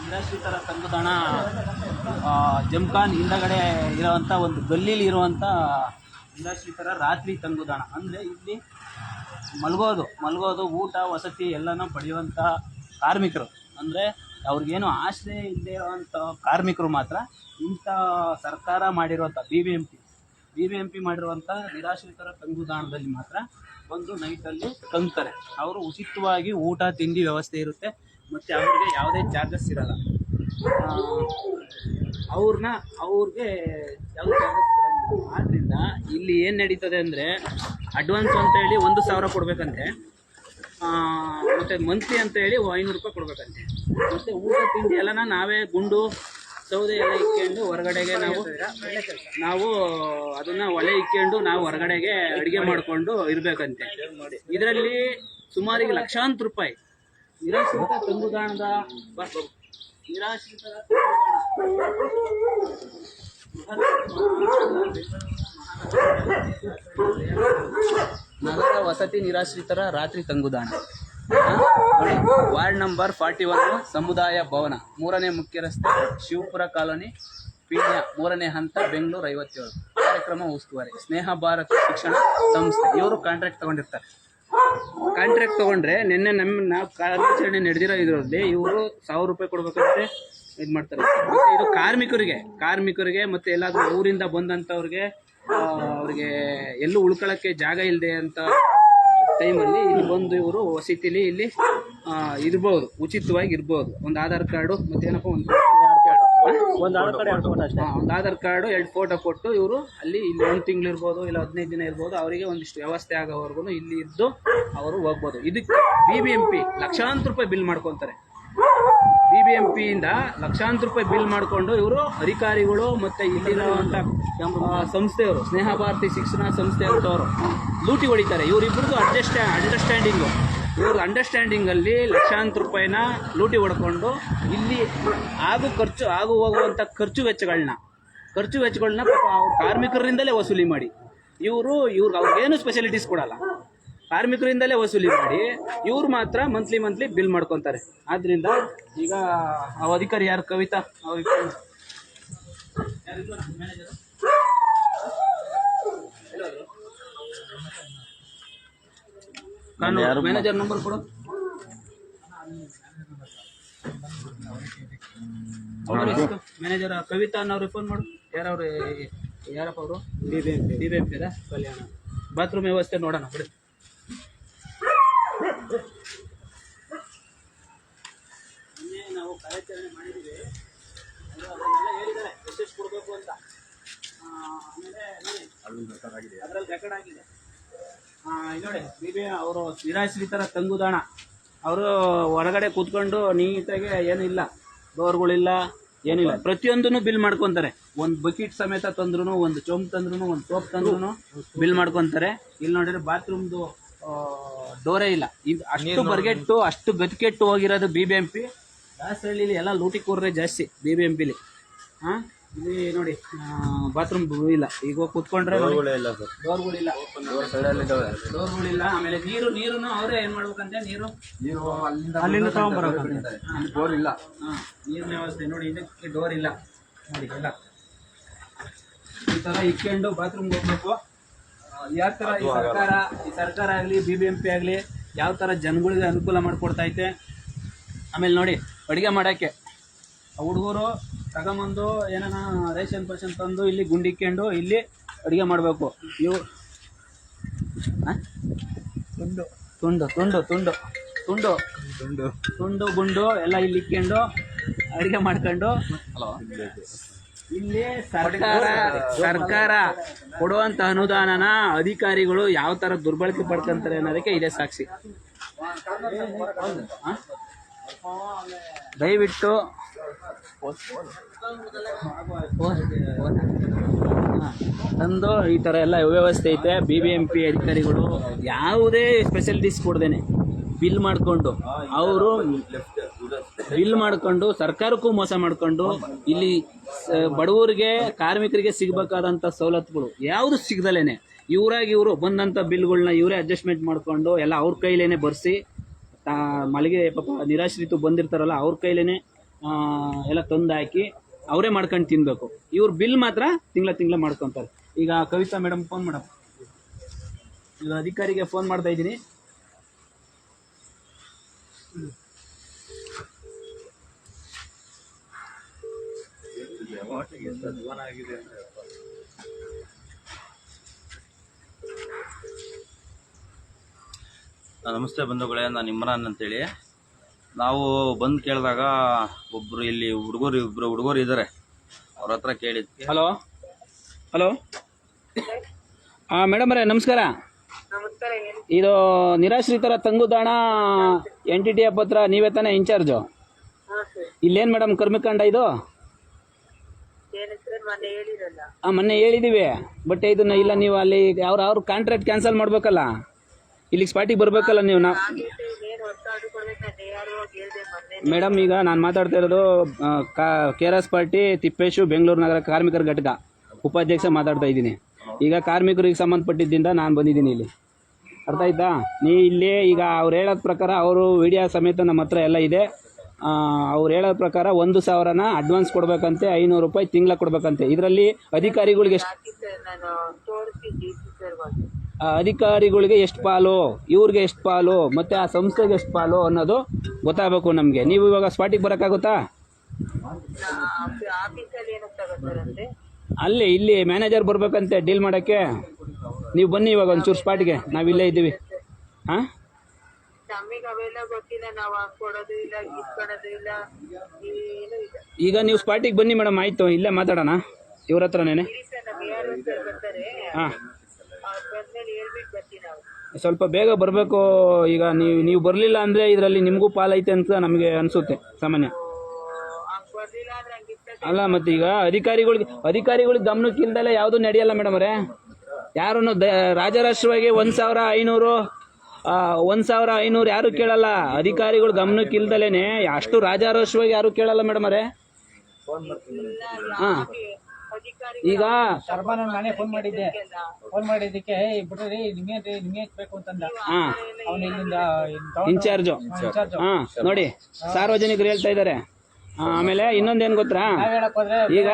ನಿರಾಶ್ರಿತರ ತಂಗುದಾಣ ಜಮ್ಖಾನ್ ಹಿಂದಗಡೆ ಇರೋವಂಥ ಒಂದು ಗಲ್ಲೀಲಿ ಇರುವಂಥ ನಿರಾಶ್ರಿತರ ರಾತ್ರಿ ತಂಗುದಾಣ. ಅಂದರೆ ಇಲ್ಲಿ ಮಲಗೋದು ಮಲಗೋದು, ಊಟ, ವಸತಿ ಎಲ್ಲನೂ ಪಡೆಯುವಂಥ ಕಾರ್ಮಿಕರು. ಅಂದರೆ ಅವ್ರಿಗೇನು ಆಶ್ರಯ ಇಲ್ಲದೆ ಇರೋವಂಥ ಕಾರ್ಮಿಕರು ಮಾತ್ರ ಇಂಥ ಸರ್ಕಾರ ಮಾಡಿರುವಂಥ B B M P B B M P ಮಾಡಿರುವಂಥ ನಿರಾಶ್ರಿತರ ತಂಗುದಾಣದಲ್ಲಿ ಮಾತ್ರ ಒಂದು ನೈಟಲ್ಲಿ ತಂಗ್ತಾರೆ. ಅವರು ಉಚಿತವಾಗಿ ಊಟ, ತಿಂಡಿ ವ್ಯವಸ್ಥೆ ಇರುತ್ತೆ. ಮತ್ತು ಅವರಿಗೆ ಯಾವುದೇ ಚಾರ್ಜಸ್ ಇರಲ್ಲ. ಅವ್ರನ್ನ ಅವ್ರಿಗೆ ಕೊಡಂಗಿಲ್ಲ. ಆದ್ದರಿಂದ ಇಲ್ಲಿ ಏನು ನಡೀತದೆ ಅಂದರೆ ಅಡ್ವಾನ್ಸ್ ಅಂತ ಹೇಳಿ ಒಂದು ಸಾವಿರ ಕೊಡಬೇಕಂತೆ. ಮತ್ತು ಮಂತ್ಲಿ ಅಂತ ಹೇಳಿ ಐನೂರು ರೂಪಾಯಿ ಕೊಡಬೇಕಂತೆ. ಮತ್ತು ಊಟ, ತಿಂಡಿ ಎಲ್ಲನ ನಾವೇ ಗುಂಡು, ಸೌದೆ ಎಲ್ಲ ಇಕ್ಕೊಂಡು ಹೊರಗಡೆಗೆ ನಾವು ನಾವು ಅದನ್ನ ಒಲೆ ಇಕ್ಕೊಂಡು ನಾವು ಹೊರಗಡೆಗೆ ಅಡುಗೆ ಮಾಡಿಕೊಂಡು ಇರಬೇಕಂತೆ. ಇದರಲ್ಲಿ ಸುಮಾರಿಗೆ ಲಕ್ಷಾಂತರ ರೂಪಾಯಿ. ನಿರಾಶ್ರಿತ ತಂಗುದಾಣದ ನಗರ ವಸತಿ ನಿರಾಶ್ರಿತರ ರಾತ್ರಿ ತಂಗುದಾಣ. ವಾರ್ಡ್ ನಂಬರ್ ಫಾರ್ಟಿ ಒನ್ ಸಮುದಾಯ ಭವನ, ಮೂರನೇ ಮುಖ್ಯ ರಸ್ತೆ ಶಿವಪುರ ಕಾಲೋನಿ, ಪೀಣ್ಯ, ಮೂರನೇ ಹಂತ, ಬೆಂಗಳೂರು ಐವತ್ತೇಳು. ಕಾರ್ಯಕ್ರಮ ಉಸ್ತುವಾರಿ, ಸ್ನೇಹ ಭಾರತ ಶಿಕ್ಷಣ ಸಂಸ್ಥೆ. ಇವರು ಕಾಂಟ್ರಾಕ್ಟ್ ತಗೊಂಡಿರ್ತಾರೆ. ಕಾಂಟ್ರಾಕ್ಟ್ ತಗೊಂಡ್ರೆ ನಿನ್ನೆ ನಮ್ಮ ನಾವು ಕಾರ್ಯಾಚರಣೆ ನಡೆದಿರೋ ಇದರಲ್ಲಿ ಇವರು ಸಾವಿರ ರೂಪಾಯಿ ಕೊಡ್ಬೇಕಂತೆ ಇದು ಮಾಡ್ತಾರೆ. ಮತ್ತೆ ಇದು ಕಾರ್ಮಿಕರಿಗೆ ಕಾರ್ಮಿಕರಿಗೆ ಮತ್ತೆ ಎಲ್ಲಾದ್ರೂ ಊರಿಂದ ಬಂದಂಥವ್ರಿಗೆ ಅವ್ರಿಗೆ ಎಲ್ಲೂ ಉಳ್ಕೊಳ್ಳೋಕ್ಕೆ ಜಾಗ ಇಲ್ಲದೆ ಅಂತ ಟೈಮಲ್ಲಿ ಇಲ್ಲಿ ಬಂದು ಇವರು ವಸತಿಲಿ ಇಲ್ಲಿ ಇರ್ಬೋದು, ಉಚಿತವಾಗಿ ಇರ್ಬೋದು. ಒಂದು ಆಧಾರ್ ಕಾರ್ಡು, ಮತ್ತೇನಪ್ಪ ಒಂದು ಒಂದು ಆಧಾರ್ ಕಾರ್ಡ್ ಎರಡು ಫೋಟೋ ಅಷ್ಟೇ. ಒಂದು ಆಧಾರ್ ಕಾರ್ಡು ಎರಡು ಫೋಟೋ ಕೊಟ್ಟು ಇವರು ಅಲ್ಲಿ ಇಲ್ಲಿ ಒಂದು ತಿಂಗಳು ಇರ್ಬೋದು ಇಲ್ಲ ಹದಿನೈದು ದಿನ ಇರ್ಬೋದು ಅವರಿಗೆ ಒಂದಿಷ್ಟು ವ್ಯವಸ್ಥೆ ಆಗೋವರೆಗೂ ಇಲ್ಲಿ ಇದ್ದು ಅವರು ಹೋಗ್ಬೋದು. ಇದಕ್ಕೆ ಬಿ ಬಿ ಎಂ ಪಿ ಲಕ್ಷಾಂತರ ರೂಪಾಯಿ ಬಿಲ್ ಮಾಡ್ಕೊತಾರೆ. ಬಿ ಬಿ ಎಂ ಪಿಯಿಂದ ಲಕ್ಷಾಂತರ ರೂಪಾಯಿ ಬಿಲ್ ಮಾಡಿಕೊಂಡು ಇವರು ಅಧಿಕಾರಿಗಳು ಮತ್ತು ಇಲ್ಲಿರುವಂಥ ಸಂಸ್ಥೆಯವರು ಸ್ನೇಹ ಭಾರತಿ ಶಿಕ್ಷಣ ಸಂಸ್ಥೆ ಅಂತವರು ಲೂಟಿ ಹೊಡಿತಾರೆ. ಇವರಿಬ್ಬರದು ಅಡ್ಜಸ್ಟ್ ಅಂಡರ್ಸ್ಟ್ಯಾಂಡಿಂಗು ಇವ್ರ ಅಂಡರ್ಸ್ಟ್ಯಾಂಡಿಂಗಲ್ಲಿ ಲಕ್ಷಾಂತರ ರೂಪಾಯಿನ ಲೂಟಿ ಹೊಡ್ಕೊಂಡು ಇಲ್ಲಿ ಆಗು ಖರ್ಚು, ಆಗು ಹೋಗುವಂಥ ಖರ್ಚು ವೆಚ್ಚಗಳನ್ನ ಖರ್ಚು ವೆಚ್ಚಗಳನ್ನ ಕಾರ್ಮಿಕರಿಂದಲೇ ವಸೂಲಿ ಮಾಡಿ. ಇವರು, ಇವ್ರಿಗೆ ಅವ್ರಿಗೇನು ಸ್ಪೆಷಾಲಿಟೀಸ್ ಕೊಡಲ್ಲ. ಕಾರ್ಮಿಕರಿಂದಲೇ ವಸೂಲಿ ಮಾಡಿ, ಇವ್ರು ಮಾತ್ರ ಮಂತ್ಲಿ ಮಂತ್ಲಿ ಬಿಲ್ ಮಾಡ್ಕೊತಾರೆ. ಆದ್ದರಿಂದ ಈಗ ಅಧಿಕಾರಿ ಯಾರು? ಕವಿತಾ? ಅವ್ರಿಗೆ ಮ್ಯಾನೇಜರ್ ನಂಬರ್ ಕೊಡು. ಮ್ಯಾನೇಜರ್ ಕವಿತಾ ಅನ್ನೋರಿಗೆ ಫೋನ್ ಮಾಡು. ಯಾರವ್ರು ಯಾರಪ್ಪ ಅವರು? D B M P D B M P ಕಲ್ಯಾಣ. ಬಾತ್ರೂಮ್ ವ್ಯವಸ್ಥೆ ನೋಡೋಣ ಬಿಡಿ. ನಿನ್ನೆ ನಾವು ಕಾರ್ಯಾಚರಣೆ ಮಾಡಿದ್ದೀವಿ. ಹೇಳಿದ್ದಾರೆ. ಎಷ್ಟೆಷ್ಟು ಕೊಡಬೇಕು ಅಂತ. ಆಮೇಲೆ ಅದರಲ್ಲಿ ರೆಕಾರ್ಡ್ ಆಗಿದೆ. ನೋಡಿ ಬಿ ಅವರು ಶ್ರೀರಾಶ್ರೀ ನಿರಾಶ್ರಿತರ ತಂಗುದಾಣ. ಅವರು ಹೊರಗಡೆ ಕೂತ್ಕೊಂಡು ನೀಟಾಗಿ ಏನಿಲ್ಲ ಡೋರ್ಗಳಿಲ್ಲ ಏನಿಲ್ಲ. ಪ್ರತಿಯೊಂದನ್ನು ಬಿಲ್ ಮಾಡ್ಕೊಂತಾರೆ. ಒಂದು ಬಕೆಟ್ ಸಮೇತ ತಂದ್ರು ಒಂದು ಚೊಂಬ್ ತಂದ್ರು ಒಂದು ಸೋಪ್ ತಂದ್ರು ಬಿಲ್ ಮಾಡ್ಕೊಂತಾರೆ. ಇಲ್ಲಿ ನೋಡಿದ್ರೆ ಬಾತ್ರೂಮ್ದು ಡೋರೇ ಇಲ್ಲ. ಇದು ಅಷ್ಟು ಬರ್ಗೆಟ್ಟು ಅಷ್ಟು ಗತಿಕೆಟ್ಟು ಹೋಗಿರೋದು ಬಿ ಬಿ ಎಂ ಪಿ ಎಲ್ಲ ಲೂಟಿಕೋರ್ರೆ ಜಾಸ್ತಿ ಬಿ ಬಿ ಎಂ ಪಿಲಿ ಹಾಂ ಇಲ್ಲಿ ನೋಡಿ ಬಾತ್ರೂಮ್ ಇಲ್ಲ. ಈಗ ಕುತ್ಕೊಂಡ್ರೆ ಇಲ್ಲ ಸರ್ ಡೋರ್ಗಳಿಲ್ಲ ಡೋರ್ಗಳಿಲ್ಲ ಆಮೇಲೆ ನೀರು ನೀರನ್ನು ಅವರೇ ಏನ್ ಮಾಡ್ಬೇಕಂತೆ? ನೀರು? ನೀರು ಅಲ್ಲಿಂದ ಅಲ್ಲಿ ಬೋರ್ ಇಲ್ಲ. ಹಾ, ನೀರಿನ ವ್ಯವಸ್ಥೆ ನೋಡಿ ಇದಕ್ಕೆ ಡೋರ್ ಇಲ್ಲ. ನೋಡಿ ಎಲ್ಲ. ಈ ತರ ಇಕ್ಕೊಂಡು ಬಾತ್ರೂಮ್ಗೆ ಹೋಗ್ಬೇಕು. ಯಾವ ತರ ಈ ಸರ್ಕಾರ ಈ ಸರ್ಕಾರ ಆಗಲಿ ಬಿ ಬಿ ಎಂ ಪಿ ಆಗಲಿ ಯಾವ ತರ ಜನಗಳಿಗೆ ಅನುಕೂಲ ಮಾಡ್ಕೊಡ್ತೈತೆ? ಆಮೇಲೆ ನೋಡಿ ಅಡುಗೆ ಮಾಡೋಕ್ಕೆ. ಹುಡುಗರು ತಗೊಂಬಂದು ಏನಾನ ರೇಷನ್ ಪೇಷನ್ ತಂದು ಇಲ್ಲಿ ಗುಂಡಿಕ್ಕೊಂಡು ಇಲ್ಲಿ ಅಡುಗೆ ಮಾಡಬೇಕು. ಇವು ತುಂಡು. ತುಂಡು ತುಂಡು ತುಂಡು. ತುಂಡು. ತುಂಡು. ತುಂಡು ಗುಂಡು ಎಲ್ಲ ಇಲ್ಲಿ ಇಕ್ಕೊಂಡು ಅಡುಗೆ ಮಾಡ್ಕೊಂಡು ಇಲ್ಲಿ ಸರ್ಕಾರ ಸರ್ಕಾರ ಕೊಡುವಂತ ಅನುದಾನನ ಅಧಿಕಾರಿಗಳು ಯಾವ ಥರ ದುರ್ಬಳಕೆ ಪಡ್ಕೊಂತಾರೆ ಅನ್ನೋದಕ್ಕೆ ಇದೆ ಸಾಕ್ಷಿ. ದಯವಿಟ್ಟು ತಂದು ಈ ಥರ ಎಲ್ಲ ವ್ಯವಸ್ಥೆ ಐತೆ. ಬಿ ಬಿ ಎಂ ಪಿ ಅಧಿಕಾರಿಗಳು ಯಾವುದೇ ಫೆಸಿಲಿಟೀಸ್ ಕೊಡ್ದೇನೆ. ಬಿಲ್ ಮಾಡಿಕೊಂಡು ಅವರು ಬಿಲ್ ಮಾಡಿಕೊಂಡು ಸರ್ಕಾರಕ್ಕೂ ಮೋಸ ಮಾಡಿಕೊಂಡು ಇಲ್ಲಿ ಬಡವರಿಗೆ, ಕಾರ್ಮಿಕರಿಗೆ ಸಿಗಬೇಕಾದಂಥ ಸವಲತ್ತುಗಳು ಯಾವುದು ಸಿಗದಲೇನೆ ಇವರಾಗಿ ಇವರು ಬಂದಂಥ ಬಿಲ್ಗಳನ್ನ ಇವರೇ ಅಡ್ಜಸ್ಟ್ಮೆಂಟ್ ಮಾಡಿಕೊಂಡು ಎಲ್ಲ ಅವ್ರ ಕೈಲೇನೆ ಬರೆಸಿ ಮಳಿಗೆ ಪಾಪ ನಿರಾಶ್ರಿತು ಬಂದಿರ್ತಾರಲ್ಲ ಅವ್ರ ಕೈಲೇನೆ ಎಲ್ಲ ತಂದು ಹಾಕಿ ಅವರೇ ಮಾಡ್ಕೊಂಡು ತಿನ್ಬೇಕು. ಇವ್ರ ಬಿಲ್ ಮಾತ್ರ ತಿಂಗಳ ತಿಂಗಳ ಮಾಡ್ಕೊತಾರೆ. ಈಗ ಕವಿತಾ ಮೇಡಮ್ ಫೋನ್ ಮೇಡಮ್ ಈಗ ಅಧಿಕಾರಿಗೆ ಫೋನ್ ಮಾಡ್ತಾ ಇದ್ದೀನಿ. ನಮಸ್ತೆ ಬಂಧುಗಳೇ, ನಾನು ಇಮ್ರಾನ್ ಅಂತೇಳಿ. ನಾವು ಬಂದು ಕೇಳಿದಾಗ ಒಬ್ಬರು ಇಲ್ಲಿ ಹುಡುಗರು ಇಬ್ಬರು ಹುಡುಗರು ಇದ್ದಾರೆ ಅವ್ರ ಹತ್ರ ಕೇಳಿದ್ವಿ ಹಲೋ? ಹಲೋ? ಹಾಂ ಮೇಡಮ್ ಅವರೇ ನಮಸ್ಕಾರ. ಇದು ನಿರಾಶ್ರಿತರ ತಂಗುದಾಣ ಎನ್ ಟಿ ಟಿ ಎಫ್ ಹತ್ರ ನೀವೇ ತಾನೇ ಇನ್ಚಾರ್ಜು ಇಲ್ಲೇನು ಮೇಡಮ್ ಕರ್ಮಿಕಾಂಡ ಇದು? ಹಾಂ ಮೊನ್ನೆ ಹೇಳಿದ್ದೀವಿ ಬಟ್ ಇದನ್ನ ಇಲ್ಲ ನೀವು ಅಲ್ಲಿ ಅವ್ರ ಅವ್ರ ಕಾಂಟ್ರಾಕ್ಟ್ ಕ್ಯಾನ್ಸಲ್ ಮಾಡಬೇಕಲ್ಲ. ಇಲ್ಲಿಗೆ ಸ್ಪಾಟಿಗೆ ಬರಬೇಕಲ್ಲ ನೀವು ನಾ ಮೇಡಮ್, ಈಗ ನಾನು ಮಾತಾಡ್ತಾ ಇರೋದು K R S party Tippeshu Bengaluru ನಗರ ಕಾರ್ಮಿಕರ ಘಟಕ. ಉಪಾಧ್ಯಕ್ಷ ಮಾತಾಡ್ತಾ ಇದ್ದೀನಿ. ಈಗ ಕಾರ್ಮಿಕರಿಗೆ ಸಂಬಂಧಪಟ್ಟಿದ್ದಿಂದ ನಾನು ಬಂದಿದ್ದೀನಿ ಇಲ್ಲಿ. ಅರ್ಥ ಆಯ್ತಾ? ನೀ ಇಲ್ಲಿ ಈಗ ಅವ್ರು ಹೇಳೋದ ಪ್ರಕಾರ ಅವರು ವಿಡಿಯೋ ಸಮೇತ ನಮ್ಮ ಹತ್ರ ಎಲ್ಲ ಇದೆ. ಅವ್ರು ಹೇಳೋ ಪ್ರಕಾರ ಒಂದು ಸಾವಿರನ ಅಡ್ವಾನ್ಸ್ ಕೊಡ್ಬೇಕಂತೆ, ಐನೂರು ರೂಪಾಯಿ ತಿಂಗಳ ಕೊಡ್ಬೇಕಂತೆ. ಇದರಲ್ಲಿ ಅಧಿಕಾರಿಗಳಿಗೆ ಎಷ್ಟು ಅಧಿಕಾರಿಗಳಿಗೆ ಎಷ್ಟು ಪಾಲು, ಇವ್ರಿಗೆ ಎಷ್ಟು ಪಾಲು, ಮತ್ತು ಆ ಸಂಸ್ಥೆಗೆ ಎಷ್ಟು ಪಾಲು ಅನ್ನೋದು ಗೊತ್ತಾಗಬೇಕು ನಮಗೆ. ನೀವು ಇವಾಗ ಸ್ಪಾಟಿಗೆ ಬರೋಕ್ಕಾಗುತ್ತಾ? ಅಲ್ಲಿ, ಇಲ್ಲಿ ಮ್ಯಾನೇಜರ್ ಬರಬೇಕಂತೆ ಡೀಲ್ ಮಾಡೋಕ್ಕೆ. ನೀವು ಬನ್ನಿ ಇವಾಗ ಒಂಚೂರು ಸ್ಪಾಟಿಗೆ ನಾವಿಲ್ಲೇ ಇದ್ದೀವಿ. ಹಾಂ? ಈಗ ನೀವು ಸ್ಪಾಟಿಗೆ ಬನ್ನಿ ಮೇಡಮ್, ಆಯಿತು. ಇಲ್ಲೇ ಮಾತಾಡೋಣ. ಇವ್ರ ಹತ್ರನೇ ಹಾಂ ಅವ್ರು ಬಂದ್ಮೇಲೆ ಹೇಳ್ಬಿಟ್ಟು ಬರ್ತೀವಿ ನಾವು ಸ್ವಲ್ಪ ಬೇಗ ಬರಬೇಕು ಈಗ ನೀವು ನೀವು ಬರಲಿಲ್ಲ ಅಂದರೆ ಇದರಲ್ಲಿ ನಿಮಗೂ ಪಾಲೈತೆ ಅಂತ ನಮಗೆ ಅನಿಸುತ್ತೆ ಸಾಮಾನ್ಯ. ಅಲ್ಲ ಮತ್ತೆ ಈಗ ಅಧಿಕಾರಿಗಳಿಗೆ ಅಧಿಕಾರಿಗಳಿಗೆ ಗಮನಕ್ಕಿಲ್ದಲೇ ಯಾವುದೂ ನಡೆಯಲ್ಲ ಮೇಡಮ್ ಅವರೇ? ಯಾರನ್ನು ದ ರಾಜರಾಷ್ಟ್ರವಾಗಿ ಒಂದು ಸಾವಿರ ಐನೂರು ಒಂದು ಸಾವಿರ ಐನೂರು ಯಾರು ಕೇಳಲ್ಲ? ಅಧಿಕಾರಿಗಳು ಗಮನಕ್ಕೆ ಇಲ್ದಲೇನೆ ಅಷ್ಟು ರಾಜಾರೋಷವಾಗಿ ಯಾರು ಕೇಳಲ್ಲ ಮೇಡಮ್ ಅವರೇ? ಹಾಂ. ಈಗ ಶರ್ಮಾನ ನಾನೇ ಫೋನ್ ಮಾಡಿದ್ದೆ. ಫೋನ್ ಮಾಡಿದ್ದಕ್ಕೆ ಹೇ ಬಿಡ್ರಿ ನಿಮಗೆ ನಿಮಗೆ ಬೇಕು ಅಂತಂದ. ಹಾ. ಅವನು ಇಲ್ಲಿಂದ ಇನ್ಚಾರ್ಜು. ಹಾ ನೋಡಿ ಸಾರ್ವಜನಿಕರು ಹೇಳ್ತಾ ಇದ್ದಾರೆ ಆ, ಆಮೇಲೆ ಇನ್ನೊಂದೇನು ಗೊತ್ತಾ? ಈಗ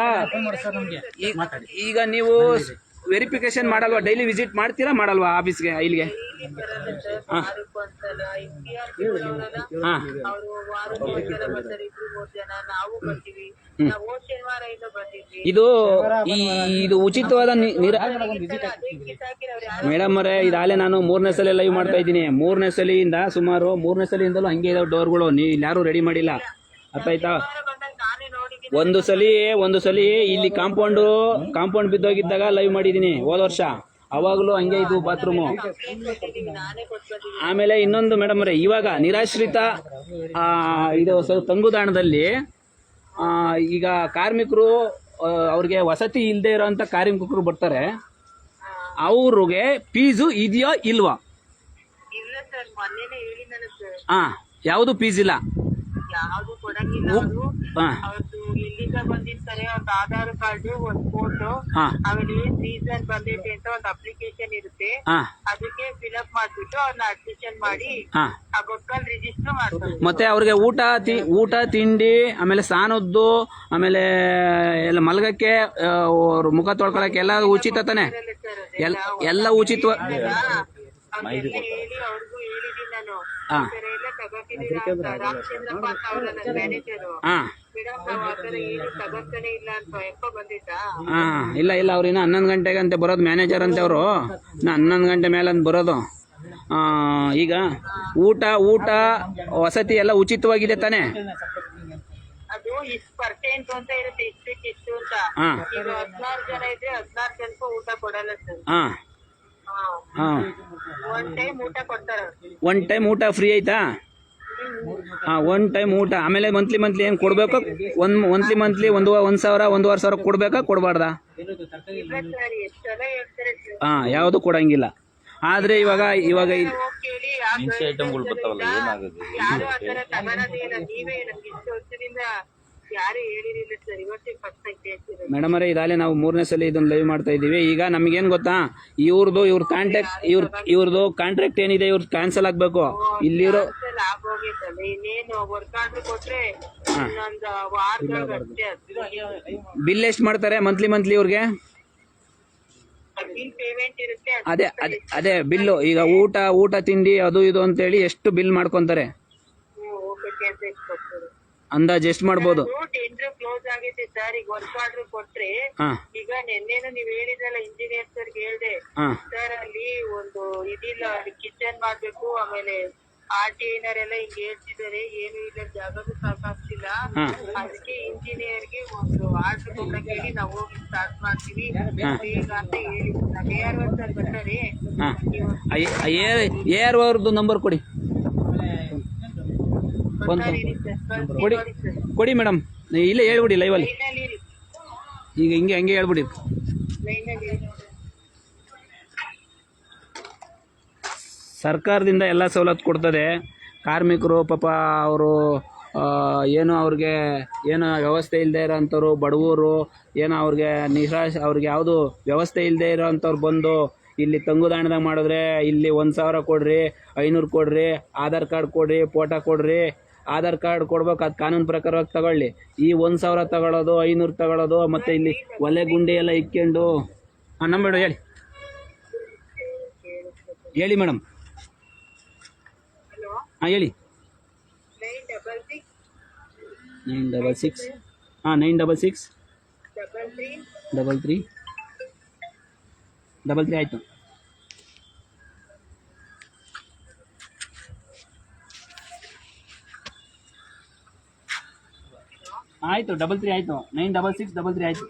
ಈಗ- ಈಗ ನೀವು ವೆರಿಫಿಕೇಶನ್ ಮಾಡಲ್ವಾ? ಡೈಲಿ ವಿಸಿಟ್ ಮಾಡ್ತೀರಾ ಮಾಡಲ್ವಾ ಆಫೀಸ್ಗೆ ಇಲ್ಲಿಗೆ ಹಾ. ನಾವು ಇಂದ ಈ ಇದು ಉಚಿತವಾದ ನೀರ ಮೇಡಮ್ ಅವರೇ ಇದಾಗಲೇ ನಾನು ಮೂರನೇ ಸಲ ಲೈವ್ ಮಾಡ್ತಾ ಇದ್ದೀನಿ. ಮೂರನೇ ಸಲಿಯಿಂದ ಸುಮಾರು ಮೂರನೇ ಸಲಿಯಿಂದಲೂ ಹಂಗೆ ಇದಾವೆ ಡೋರ್ಗಳು. ನೀವು ಯಾರು ರೆಡಿ ಮಾಡಿಲ್ಲ. ಅರ್ಥ ಆಯ್ತಾ ಒಂದು ಸಲಿ ಒಂದು ಸಲಿ ಇಲ್ಲಿ ಕಾಂಪೌಂಡು ಕಾಂಪೌಂಡ್ ಬಿದ್ದೋಗಿದ್ದಾಗ ಲೈವ್ ಮಾಡಿದ್ದೀನಿ ಹೋದ ವರ್ಷ. ಅವಾಗಲೂ ಹಂಗೆ ಇದು ಬಾತ್ರೂಮು ಆಮೇಲೆ ಇನ್ನೊಂದು ಮೇಡಮ್ ಅವರೇ ಇವಾಗ ನಿರಾಶ್ರಿತ ಆ, ಇದು ತಂಗುದಾಣದಲ್ಲಿ ಈಗ ಕಾರ್ಮಿಕರು ಅವ್ರಿಗೆ ವಸತಿ ಇಲ್ಲದೆ ಇರೋಂಥ ಕಾರ್ಮಿಕರು ಬರ್ತಾರೆ. ಅವ್ರಿಗೆ ಫೀಸು ಇದೆಯೋ ಇಲ್ವಾ? ಹಾಂ ಯಾವುದು ಫೀಸ್ ಇಲ್ಲ? ಹಾಂ ಎಲ್ಲಿಂದ ಬಂದಿರ್ತಾರೆ ಒಂದು ಆಧಾರ್ ಕಾರ್ಡ್ ಒಂದು ಫೋಟೋ. ಹಾಂ. ಆಮೇಲೆ ಏನ್ ರೀಸನ್ ಬಂದೈತೆ ಅಂತ ಒಂದು ಅಪ್ಲಿಕೇಶನ್ ಇರುತ್ತೆ. ಹಾಂ. ಅದಕ್ಕೆ ಫಿಲಪ್ ಮಾಡ್ಬಿಟ್ಟು ಅವ್ರನ್ನ ಅಡ್ಮಿಷನ್ ಮಾಡಿ ಹಾಂ. ಆ ಬುಕ್ಕಲ್ಲಿ ರಿಜಿಸ್ಟರ್ ಮಾಡ್ತಾರೆ. ಮತ್ತೆ ಅವ್ರಿಗೆ ಊಟ ತಿ ಊಟ ತಿಂಡಿ ಆಮೇಲೆ ಸ್ನಾನದ್ದು ಆಮೇಲೆ ಎಲ್ಲ ಮಲಗಕ್ಕೆ ಆ, ಅವ್ರ ಮುಖ ತೊಳ್ಕೊಳಕ್ಕೆ ಎಲ್ಲ ಉಚಿತ ತಾನೆ? ಎಲ್ಲ ಎಲ್ಲ ಉಚಿತ ಅವ್ರಿಗೆಲ್ಲ ಹೇಳಿ ಅವ್ರಿಗೂ ಹೇಳಿದೀನಿ ನಾನು. ಹಾ. ಈ ತರ ಅಂತ ಮ್ಯಾನೇಜರು. ಏನು ಇಲ್ಲ ಅಂತ ಎಪ್ಪ ಬಂದಿದ್ದ? ಹಾಂ ಇಲ್ಲ ಇಲ್ಲ ಅವ್ರು ಇನ್ನು ಹನ್ನೊಂದು ಗಂಟೆಗೆ ಅಂತ ಬರೋದು ಮ್ಯಾನೇಜರ್ ಅಂತ ಅವರು. ಇನ್ನು ಹನ್ನೊಂದು ಗಂಟೆ ಮೇಲೆ ಅಂತ ಬರೋದು. ಆ, ಈಗ ಊಟ ಊಟ ವಸತಿ ಎಲ್ಲ ಉಚಿತವಾಗಿದೆ ತಾನೇ? ಅದು ಇಷ್ಟು ಪರ್ಸೆಂಟ್ ಅಂತ ಇರುತ್ತೆ ಇಷ್ಟಕ್ಕೆ ಇಷ್ಟು ಅಂತ. ಹಾ. ಈಗ ಹದಿನಾರು ಜನ ಇದ್ರೆ ಹದಿನಾರು ಜನಕ್ಕೂ ಊಟ ಕೊಡಲ್ಲ ಸರ್. ಹಾಂ. ಹಾಂ. ಒನ್ ಟೈಮ್ ಊಟ ಕೊಡ್ತಾರ ಒನ್ ಟೈಮ್ ಊಟ ಫ್ರೀ ಆಯ್ತಾ? ಹಾಂ ಒನ್ ಟೈಮ್ ಊಟ. ಆಮೇಲೆ ಮಂತ್ಲಿ ಮಂತ್ಲಿ ಏನು ಕೊಡಬೇಕು? ಒಂದು ಮಂತ್ಲಿ ಮಂತ್ಲಿ ಒಂದು ಒಂದು ಸಾವಿರ ಒಂದೂವರೆ ಸಾವಿರ ಕೊಡಬೇಕಾ ಕೊಡಬಾರ್ದಾ? ಹಾಂ ಯಾವುದು ಕೊಡಂಗಿಲ್ಲ. ಆದರೆ ಇವಾಗ ಇವಾಗ ಐಟಮ್ಗಳು ಬರ್ತಾವಲ್ಲ. ಏನಾಗುತ್ತೆ ಯಾರು ಆತರ ತಗೊಳೋದೇ ಇಲ್ಲ ನೀವೇ ನಮ್ಗೆ ಇಷ್ಟು ವರ್ಷದಿಂದ ಯಾರು ಹೇಳಿರಿಲ್ಲ ಸರ್ ಇವತ್ತೇ ಫಸ್ಟ್ ಟೈಮ್ ಕೇಳ್ತಿರೋದು ಮೇಡಮ್ ಅವರೇ ಇದಾಗಲೇ ನಾವು ಮೂರನೇ ಸಲ ಇದನ್ನು ಲೈವ್ ಮಾಡ್ತಾ ಇದ್ದೀವಿ. ಈಗ ನಮಗೇನು ಗೊತ್ತಾ? ಇವ್ರದ್ದು ಇವ್ರ ಕಾಂಟ್ಯಾಕ್ಟ್ ಇವ್ರ ಇವ್ರದ್ದು ಕಾಂಟ್ರಾಕ್ಟ್ ಏನಿದೆ ಇವ್ರ ಕ್ಯಾನ್ಸಲ್ ಆಗಬೇಕು. ಇಲ್ಲಿರೋ ಕ್ಯಾನ್ಸಲ್ ಆಗೋಗೈತಲ್ಲ ಇನ್ನೇನು ವರ್ಕ್ ಆರ್ಡರ್ ಕೊಟ್ರೆ ಇನ್ನೊಂದು ವಾರದಾಗ ಅಷ್ಟೇ ಅದು ಬಿಲ್ ಎಷ್ಟು ಮಾಡ್ತಾರೆ ಮಂತ್ಲಿ ಮಂತ್ಲಿ ಇವ್ರಿಗೆ? ಬಿಲ್ ಪೇಮೆಂಟ್ ಇರುತ್ತೆ ಅದು ಅದೇ ಅದೇ ಅದೇ ಬಿಲ್ಲು. ಈಗ ಊಟ ಊಟ ತಿಂಡಿ ಅದು ಇದು ಅಂತೇಳಿ ಎಷ್ಟು ಬಿಲ್ ಮಾಡ್ಕೊತಾರೆ? ಅಂತ ಅಂದಾಜು ಎಷ್ಟು ಮಾಡ್ಬೋದು? ಟೆಂಡರ್ ಕ್ಲೋಸ್ ಆಗೈತೆ ಸರ್ ಈಗ ವರ್ಕ್ ಆರ್ಡರ್ ಕೊಟ್ರೆ ಹಾಂ. ಈಗ ನಿನ್ನೆನು ನೀವ್ ಹೇಳಿದ್ರಲ್ಲ ಇಂಜಿನಿಯರ್ ಸರ್ ಹೇಳ್ದೆ. ಹಾಂ. ಸರ್ ಅಲ್ಲಿ ಒಂದು ಇದಿಲ್ಲ ಕಿಚನ್ ಮಾಡ್ಬೇಕು ಆಮೇಲೆ ಆರ್ಟಿನರ್ ಎಲ್ಲ ಹಿಂಗ್ ಹೇಳ್ತಿದ್ದಾರೆ. ಏನು ಇಲ್ಲ ಜಾಗನೂ ಸಾಕಾಗ್ತಿಲ್ಲ. ಹಾಂ. ಅದಕ್ಕೆ ಇಂಜಿನಿಯರ್ಗೆ ಒಂದು ಆರ್ಡರ್ ಕೊಡಕ್ ಹೇಳಿ ನಾವು ಹೋಗಿ ಸ್ಟಾರ್ಟ್ ಮಾಡ್ತೀವಿ. ಈಗ ಅಂತ ಹೇಳಿ ಎ ಆರ್ ಒನ್ ಸರ್ ಬರ್ತಾರೆ ಹಾಂ. ಎ ಆರ್ ಅವ್ರದ್ದು ನಂಬರ್ ಕೊಡಿ. ಒಂದು ಕೊಡಿ ಕೊಡಿ. ಮೇಡಮ್. ಇಲ್ಲೇ ಹೇಳ್ಬಿಡಿ ಲೈವಲ್ಲಿ ಈಗ ಹಿಂಗೆ ಹಂಗೆ ಹೇಳ್ಬಿಡಿ. ಸರ್ಕಾರದಿಂದ ಎಲ್ಲ ಸವಲತ್ತು ಕೊಡ್ತದೆ. ಕಾರ್ಮಿಕರು ಪಾಪ ಅವರು ಏನು ಅವ್ರಿಗೆ ಏನು ವ್ಯವಸ್ಥೆ ಇಲ್ಲದೆ ಇರೋಂಥವ್ರು ಬಡವರು ಏನೋ ಅವ್ರಿಗೆ ನಿರಾಶೆ ಅವ್ರಿಗೆ ಯಾವುದು ವ್ಯವಸ್ಥೆ ಇಲ್ಲದೆ ಇರೋಂಥವ್ರು ಬಂದು ಇಲ್ಲಿ ತಂಗುದಾಣದಾಗ ಮಾಡಿದ್ರೆ ಇಲ್ಲಿ ಒಂದು ಸಾವಿರ ಕೊಡ್ರಿ ಐನೂರು ಕೊಡ್ರಿ ಆಧಾರ್ ಕಾರ್ಡ್ ಕೊಡ್ರಿ ಫೋಟೋ ಕೊಡ್ರಿ ಆಧಾರ್ ಕಾರ್ಡ್ ಕೊಡ್ಬೇಕು ಅದು ಕಾನೂನು ಪ್ರಕಾರವಾಗಿ ತಗೊಳ್ಳಿ. ಈ ಒಂದು ಸಾವಿರ ತಗೊಳ್ಳೋದು ಐನೂರು ತಗೊಳ್ಳೋದು ಮತ್ತು ಇಲ್ಲಿ ಒಲೆ ಗುಂಡಿ ಎಲ್ಲ ಇಕ್ಕೊಂಡು. ಹಾಂ ನಮ್ಮ ಮೇಡಮ್ ಹೇಳಿ. ಹೇಳಿ ಮೇಡಮ್ ಹಾಂ ಹೇಳಿ. Nine double six? ಹಾಂ nine double six. Double three. Double three ಆಯಿತು. ಆಯಿತು ಡಬಲ್ ತ್ರೀ ಆಯಿತು. Nine double six double three ಆಯಿತು.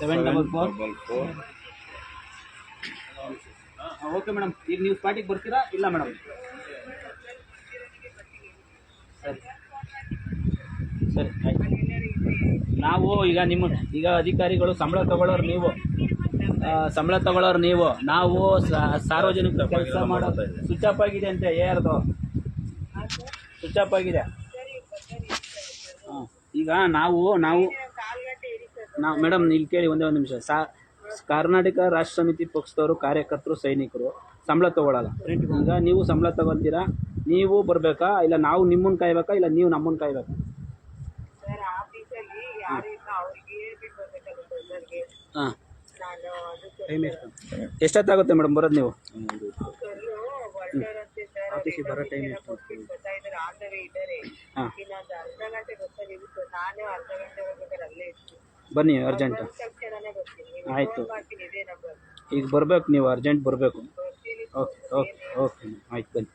Seven double four okay madam ಈಗ ನೀವು ಸ್ಪಾಟಿಗೆ ಬರ್ತೀರಾ? ಇಲ್ಲ ಮೇಡಮ್ ಸರಿ. ಸರಿ ನಾವು ಈಗ ನಿಮ್ಮ ಈಗ ಅಧಿಕಾರಿಗಳು ಸಂಬಳ ತಗೊಳ್ಳೋರು ನೀವು. ಸಂಬಳ ತಗೊಳ್ಳೋರು ನೀವು. ನಾವು ಸಾರ್ವಜನಿಕ ಕೆಲಸ ಮಾಡೋದು. ಸ್ವಿಚ್ ಆಫ್ ಆಗಿದೆ ಅಂತೆ ಆರ್ದು. ಸ್ವಿಚ್ ಆಫ್ ಆಗಿದೆ. ಹಾಂ ಈಗ ನಾವು ನಾವು ನಾವು ಮೇಡಮ್ ಇಲ್ಲಿ ಕೇಳಿ ಒಂದೇ ಒಂದು ನಿಮಿಷ. ಸಾ ಕರ್ನಾಟಕ ರಾಷ್ಟ್ರ ಸಮಿತಿ ಪಕ್ಷದವರು ಕಾರ್ಯಕರ್ತರು ಸೈನಿಕರು ಸಂಬಳ ತಗೊಳ್ಳಲ್ಲ. ಈಗ ನೀವು ಸಂಬಳ ತಗೊಳ್ತೀರಾ? ನೀವು ಬರಬೇಕಾ? ಇಲ್ಲ ನಾವು ನಿಮ್ಮನ್ನು ಕಾಯ್ಬೇಕಾ? ಇಲ್ಲ ನೀವು ನಮ್ಮನ್ನು ಕಾಯ್ಬೇಕಾ ಸರ್ ಆಫೀಸಲ್ಲಿ ಯಾರು ಇಲ್ಲ ಅವ್ರಿಗೆ ಹೇಳ್ಬಿಟ್ಟು ಬರ್ಬೇಕಾಗುತ್ತೆ ಎಲ್ಲರಿಗೆ ಹಾಂ. ಎಷ್ಟೊತ್ತಾಗುತ್ತೆ ಮೇಡಮ್ ಬರೋದು ನೀವು? ಆಫೀಸಿಗೆ ಬರೋ ಟೈಮ್ ಎಷ್ಟು ಹಾಂ. ಬನ್ನಿ ಅರ್ಜೆಂಟ್ ಆಯಿತು. ಈಗ ಬರಬೇಕು ನೀವು ಅರ್ಜೆಂಟ್ ಬರಬೇಕು. Okay okay okay. ಆಯ್ತು ಬನ್ನಿ.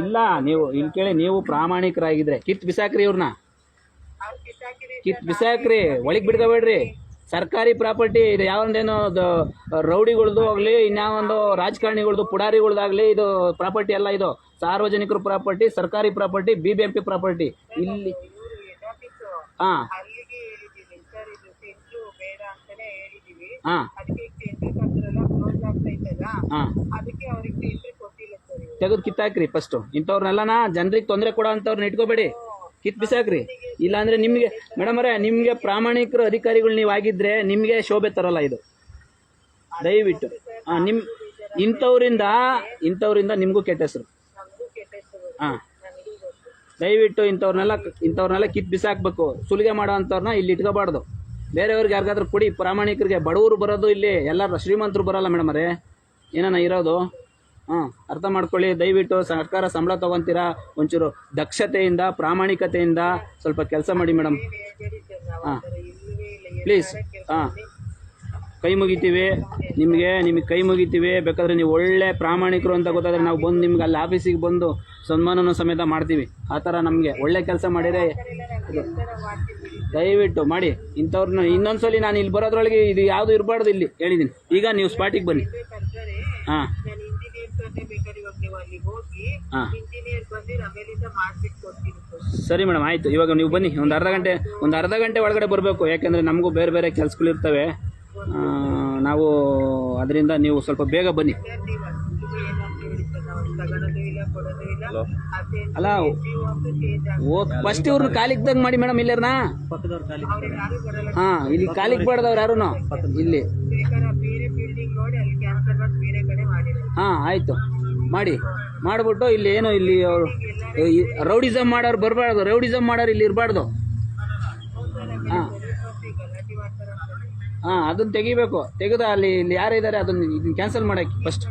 ಇಲ್ಲ ನೀವು ಇಲ್ಲಿ ಕೇಳಿ ನೀವು ಪ್ರಾಮಾಣಿಕರಾಗಿದ್ರೆ ಕಿತ್ ಬಿಸಾಕ್ರಿ ಇವ್ರನ್ನ. ಕಿತ್ ಬಿಸಾಕ್ರಿ, ಒಳಗೆ ಬಿಡ್ಕೋಬೇಡ್ರಿ. ಸರ್ಕಾರಿ ಪ್ರಾಪರ್ಟಿ ಇದು ಯಾವೊಂದೇನು ರೌಡಿಗಳ್ದು ಆಗಲಿ, ಇನ್ಯಾವೊಂದು ರಾಜಕಾರಣಿಗಳ್ದು, ಪುಡಾರಿಗಳ್ದಾಗಲಿ ಇದು ಪ್ರಾಪರ್ಟಿ ಅಲ್ಲ ಇದು. ಸಾರ್ವಜನಿಕರ ಪ್ರಾಪರ್ಟಿ, ಸರ್ಕಾರಿ property B B M P property. ಇಲ್ಲಿ ಹಾಂ. ಹಾಂ. ತೆಗೆದು ಕಿತ್ತಾಕ್ರಿ ಫಸ್ಟು ಇಂಥವ್ರನ್ನೆಲ್ಲನ ಜನರಿಗೆ ತೊಂದರೆ ಕೊಡೋ ಅಂಥವ್ರನ್ನ ಇಟ್ಕೋಬೇಡಿ. ಕಿತ್ ಬಿಸಾಕ್ರಿ. ಇಲ್ಲಾಂದ್ರೆ ನಿಮಗೆ, ಮೇಡಮ್ ಅವರೇ, ನಿಮಗೆ ಪ್ರಾಮಾಣಿಕರು ಅಧಿಕಾರಿಗಳು ನೀವು ಆಗಿದ್ರೆ ನಿಮಗೆ ಶೋಭೆ ತರಲ್ಲ ಇದು. ದಯವಿಟ್ಟು. ಹಾಂ ನಿಮ್ಮ ಇಂಥವ್ರಿಂದ ಇಂಥವ್ರಿಂದ ನಿಮಗೂ ಕೆಟ್ಟ ಹೆಸರು. ಹಾ. ದಯವಿಟ್ಟು ಇಂಥವ್ರನ್ನೆಲ್ಲ ಇಂಥವ್ರನ್ನೆಲ್ಲ ಕಿತ್ ಬಿಸಾಕ್ಬೇಕು. ಸುಲಿಗೆ ಮಾಡೋ ಅಂಥವ್ರನ್ನ ಇಲ್ಲಿ ಇಟ್ಕೋಬಾರ್ದು. ಬೇರೆಯವ್ರಿಗೆ ಯಾರಿಗಾದ್ರೂ ಕೊಡಿ. ಪ್ರಾಮಾಣಿಕರಿಗೆ ಬಡವರು ಬರೋದು ಇಲ್ಲಿ, ಎಲ್ಲರೂ ಶ್ರೀಮಂತರು ಬರಲ್ಲ ಮೇಡಮ್ ಅವರೇ. ಏನಾನ ಇರೋದು? ಹಾಂ ಅರ್ಥ ಮಾಡ್ಕೊಳ್ಳಿ. ದಯವಿಟ್ಟು ಸರ್ಕಾರ ಸಂಬಳ ತೊಗೊತೀರಾ? ಒಂಚೂರು ದಕ್ಷತೆಯಿಂದ, ಪ್ರಾಮಾಣಿಕತೆಯಿಂದ ಸ್ವಲ್ಪ ಕೆಲಸ ಮಾಡಿ ಮೇಡಮ್. ಹಾಂ. ಪ್ಲೀಸ್. ಹಾಂ. ಕೈ ಮುಗಿತೀವಿ. ನಿಮಗೆ ನಿಮಗೆ ಕೈ ಮುಗಿತೀವಿ. ಬೇಕಾದರೆ ನೀವು ಒಳ್ಳೆ ಪ್ರಾಮಾಣಿಕರು ಅಂತ ಗೊತ್ತಾದರೆ ನಾವು ಬಂದು ನಿಮ್ಗೆ ಅಲ್ಲಿ ಆಫೀಸಿಗೆ ಬಂದು ಸನ್ಮಾನನೂ ಸಮೇತ ಮಾಡ್ತೀವಿ. ಆ ಥರ ನಮಗೆ ಒಳ್ಳೆ ಕೆಲಸ ಮಾಡಿದರೆ ದಯವಿಟ್ಟು ಮಾಡಿ. ಇಂಥವ್ರನ್ನ ಇನ್ನೊಂದು ಸಲ ನಾನು ಇಲ್ಲಿ ಬರೋದ್ರೊಳಗೆ ಇದು ಯಾವುದು ಇರಬಾರ್ದು ಇಲ್ಲಿ. ಹೇಳಿದ್ದೀನಿ ಈಗ ನೀವು ಸ್ಪಾಟಿಗೆ ಬನ್ನಿ. ಹಾಂ. ನಾನು ಇಂಜಿನಿಯರ್ ಬಂದೇ ಬೇಕಾದ್ರೆ ಇವಾಗ ನೀವು ಅಲ್ಲಿಗೆ ಹೋಗಿ ಹಾಂ. ಇಂಜಿನಿಯರ್ ಬಂದಿರ ಆಮೇಲಿಂದ ಮಾಡ್ಬಿಟ್ಟು ಕೊಡ್ತೀನಿ ಸರಿ ಮೇಡಮ್ ಆಯಿತು. ಇವಾಗ ನೀವು ಬನ್ನಿ. ಒಂದು ಅರ್ಧ ಗಂಟೆ ಒಂದು ಅರ್ಧ ಗಂಟೆ ಒಳಗಡೆ ಬರಬೇಕು. ಯಾಕೆಂದರೆ ನಮಗೂ ಬೇರೆ ಬೇರೆ ಕೆಲಸಗಳಿರ್ತವೆ. ನಾವು ಅದರಿಂದ ನೀವು ಸ್ವಲ್ಪ ಬೇಗ ಬನ್ನಿ. ಸರ್ ನೀವು ಕೊಡೋದು ಇಲ್ಲ. ಅಲ್ಲ ಫಸ್ಟ್ ಇವ್ರನ್ನ ಕಾಲಿಗ್ದಂಗೆ ಮಾಡಿ ಮೇಡಮ್ ಇಲ್ಲೇರ್ನಾ? ಹಾ ಇಲ್ಲಿ ಕಾಲಿಗೆ ಬಾರ್ದವ್ರು ಯಾರು ಇಲ್ಲಿ. ಹಾ ಆಯ್ತು ಮಾಡಿ ಬೇರೆ ಕಡೆ ಮಾಡಿರೋ ಹಾಂ ಆಯಿತು. ಮಾಡಿ. ಮಾಡಿಬಿಟ್ಟು ಇಲ್ಲಿ ಏನು ಇಲ್ಲಿ ರೌಡಿಸಮ್ ಮಾಡೋರು ಬರಬಾರ್ದು. ರೌಡಿಸಮ್ ಮಾಡೋರು ಇಲ್ಲಿ ಇರಬಾರ್ದು. ಹಾಂ. ಹಾಂ ಅದನ್ನು ತೆಗಿಬೇಕು. ತೆಗೆದು ಅಲ್ಲಿ ಇಲ್ಲಿ ಯಾರಿದ್ದಾರೆ ಅದನ್ನು ಇದನ್ನು ಕ್ಯಾನ್ಸಲ್ ಮಾಡಕ್ಕೆ ಫಸ್ಟ್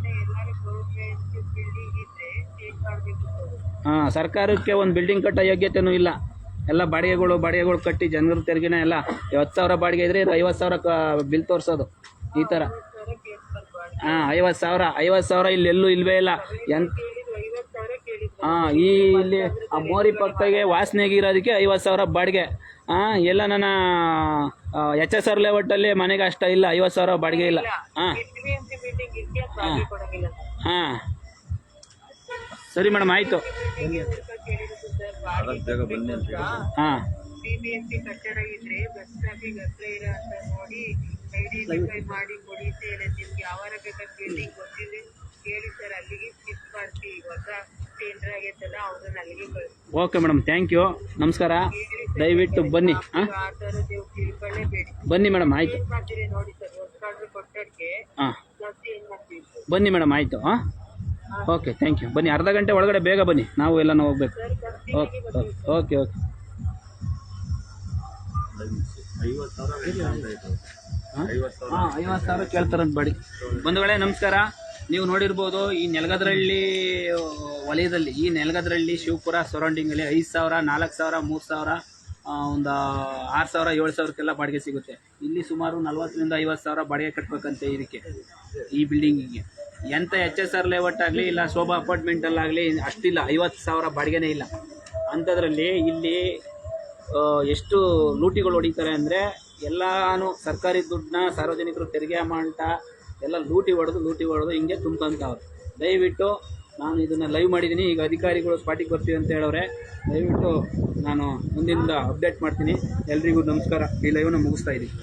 ಹಾಂ, ಸರ್ಕಾರಕ್ಕೆ ಒಂದು ಬಿಲ್ಡಿಂಗ್ ಕಟ್ಟೋ ಯೋಗ್ಯತೆಯೂ ಇಲ್ಲ. ಎಲ್ಲ ಬಾಡಿಗೆಗಳು ಬಾಡಿಗೆಗಳು ಕಟ್ಟಿ ಜನರ ತೆರಿಗೆನ ಎಲ್ಲ ಹತ್ತು ಸಾವಿರ ಬಾಡಿಗೆ ಇದ್ರೆ ಇದು ಐವತ್ತು ಸಾವಿರ ಬಿಲ್ ತೋರಿಸೋದು. ಈ ಥರ ಹಾಂ, ಐವತ್ತು ಸಾವಿರ ಐವತ್ತು ಸಾವಿರ ಇಲ್ಲಿ ಎಲ್ಲೂ ಇಲ್ವೇ ಇಲ್ಲ. ಐವತ್ತು ಹಾಂ, ಈ ಇಲ್ಲಿ ಆ ಮೋರಿ ಪಕ್ಕಗೆ ವಾಸನೆಗೆ ಇರೋದಕ್ಕೆ ಐವತ್ತು ಸಾವಿರ ಬಾಡಿಗೆ. ಹಾಂ, ಎಲ್ಲ ನನ್ನ ಎಚ್ ಎಸ್ ಆರ್ ಲೇಔಟಲ್ಲಿ ಮನೆಗೆ ಅಷ್ಟ ಇಲ್ಲ, ಐವತ್ತು ಸಾವಿರ ಬಾಡಿಗೆ ಇಲ್ಲ. ಹಾಂ. ಸರ್ ಹಾಂ. ಸರಿ ಮೇಡಮ್ ಆಯಿತು. ಹಾಂ. ಬಿಬಿಎಂಪಿ ಕಟ್ಟಡ ಇದ್ರೆ ಬಸ್ ಸ್ಟಾಪಿಗೆ ಹತ್ರ ಇರೋ ಅಂತ ನೋಡಿ ಐಡೆಂಟಿಫೈ ಮಾಡಿ ಕೊಡಿ ನಿಮ್ಗೆ ಯಾವಾಗ ಬೇಕಾದ್ರೆ ಬಿಲ್ಡಿಂಗ್ ಗೊತ್ತಿದೆ ಕೇಳಿ ಸರ್ ಅಲ್ಲಿಗೆ ಶಿಫ್ಟ್ ಮಾಡ್ತೀವಿ. ಹೊಸ ಟೆಂಡರ್ ಆಗೈತಲ್ಲ ಅವ್ರನ್ನ ಅಲ್ಲಿಗೆ ಓಕೆ ಮೇಡಮ್ ಥ್ಯಾಂಕ್ ಯು ನಮಸ್ಕಾರ. ದಯವಿಟ್ಟು ಬನ್ನಿ ಹಾಂ. ಆ ಥರದ್ದು ನೀವು ತಿಳ್ಕೊಳ್ಳೇಬೇಡಿ. ಬನ್ನಿ ಮೇಡಮ್ ಆಯಿತು. ಏನ್ ಮಾಡ್ತೀರಿ ನೋಡಿ ಸರ್ ಹೊಸ ಕೊಟ್ಟಕ್ಕೆ ಹಾಂ. ಜಾಸ್ತಿ ಏನ್ ಮಾಡ್ತೀವಿ ಸರ್ ಬನ್ನಿ ಮೇಡಮ್ ಆಯಿತು ಹಾಂ. ಓಕೆ ಥ್ಯಾಂಕ್ ಯು ಬನ್ನಿ ಅರ್ಧ ಗಂಟೆ ಒಳಗಡೆ ಬೇಗ ಬನ್ನಿ. ನಾವು ಎಲ್ಲನೂ ಹೋಗ್ಬೇಕು. ಓಕೆ ಓಕೆ ಓಕೆ ಹಾಂ? ಐವತ್ತು ಸಾವಿರ. ಕೇಳ್ತಾರಂತ ಬಾಡಿ. ಬಂಧುಗಳೇ ನಮಸ್ಕಾರ. ನೀವು ನೋಡಿರ್ಬೋದು ಈ ನೆಲಗದ್ರಳ್ಳಿ ವಲಯದಲ್ಲಿ ಈ ನೆಲಗದ್ರಳ್ಳಿ ಶಿವಪುರ ಸರೌಂಡಿಂಗಲ್ಲಿ ಐದು ಸಾವಿರ ನಾಲ್ಕು ಸಾವಿರ ಮೂರು ಸಾವಿರ ಒಂದು ಆರು ಸಾವಿರ ಏಳು ಸಾವಿರಕ್ಕೆಲ್ಲ ಬಾಡಿಗೆ ಸಿಗುತ್ತೆ. ಇಲ್ಲಿ ಸುಮಾರು ನಲ್ವತ್ತರಿಂದ ಐವತ್ತು ಸಾವಿರ ಬಾಡಿಗೆ ಕಟ್ಟಬೇಕಂತೆ ಇದಕ್ಕೆ ಈ ಬಿಲ್ಡಿಂಗಿಗೆ ಎಂಥ ಎಚ್ ಎಸ್ ಆರ್ ಲೇಔಟ್ ಆಗಲಿ ಇಲ್ಲ ಶೋಭಾ ಅಪಾರ್ಟ್ಮೆಂಟಲ್ಲಾಗಲಿ ಅಷ್ಟಿಲ್ಲ, ಐವತ್ತು ಸಾವಿರ ಬಾಡಿಗೆನೇ ಇಲ್ಲ. ಅಂಥದ್ರಲ್ಲಿ ಇಲ್ಲಿ ಎಷ್ಟು ಲೂಟಿಗಳು ಹೊಡಿತಾರೆ ಅಂದರೆ ಎಲ್ಲಾನು ಸರ್ಕಾರಿ ದುಡ್ಡನ್ನ ಸಾರ್ವಜನಿಕರು ತೆರಿಗೆ ಅಮೌಂಟ ಎಲ್ಲ ಲೂಟಿ ಹೊಡೆದು ಲೂಟಿ ಹೊಡೆದು ಹಿಂಗೆ ತುಂಬ್ಕೊಂತವ್ರು. ದಯವಿಟ್ಟು ನಾನು ಇದನ್ನು ಲೈವ್ ಮಾಡಿದ್ದೀನಿ ಈಗ ಅಧಿಕಾರಿಗಳು ಸ್ಪಾಟಿಗೆ ಬರ್ತೀವಿ ಅಂತ ಹೇಳೋರೆ ದಯವಿಟ್ಟು ನಾನು ಮುಂದಿನಿಂದ ಅಪ್ಡೇಟ್ ಮಾಡ್ತೀನಿ. ಎಲ್ರಿಗೂ ನಮಸ್ಕಾರ. ಈ ಲೈವ್ನ ಮುಗಿಸ್ತಾ ಇದ್ದೀನಿ.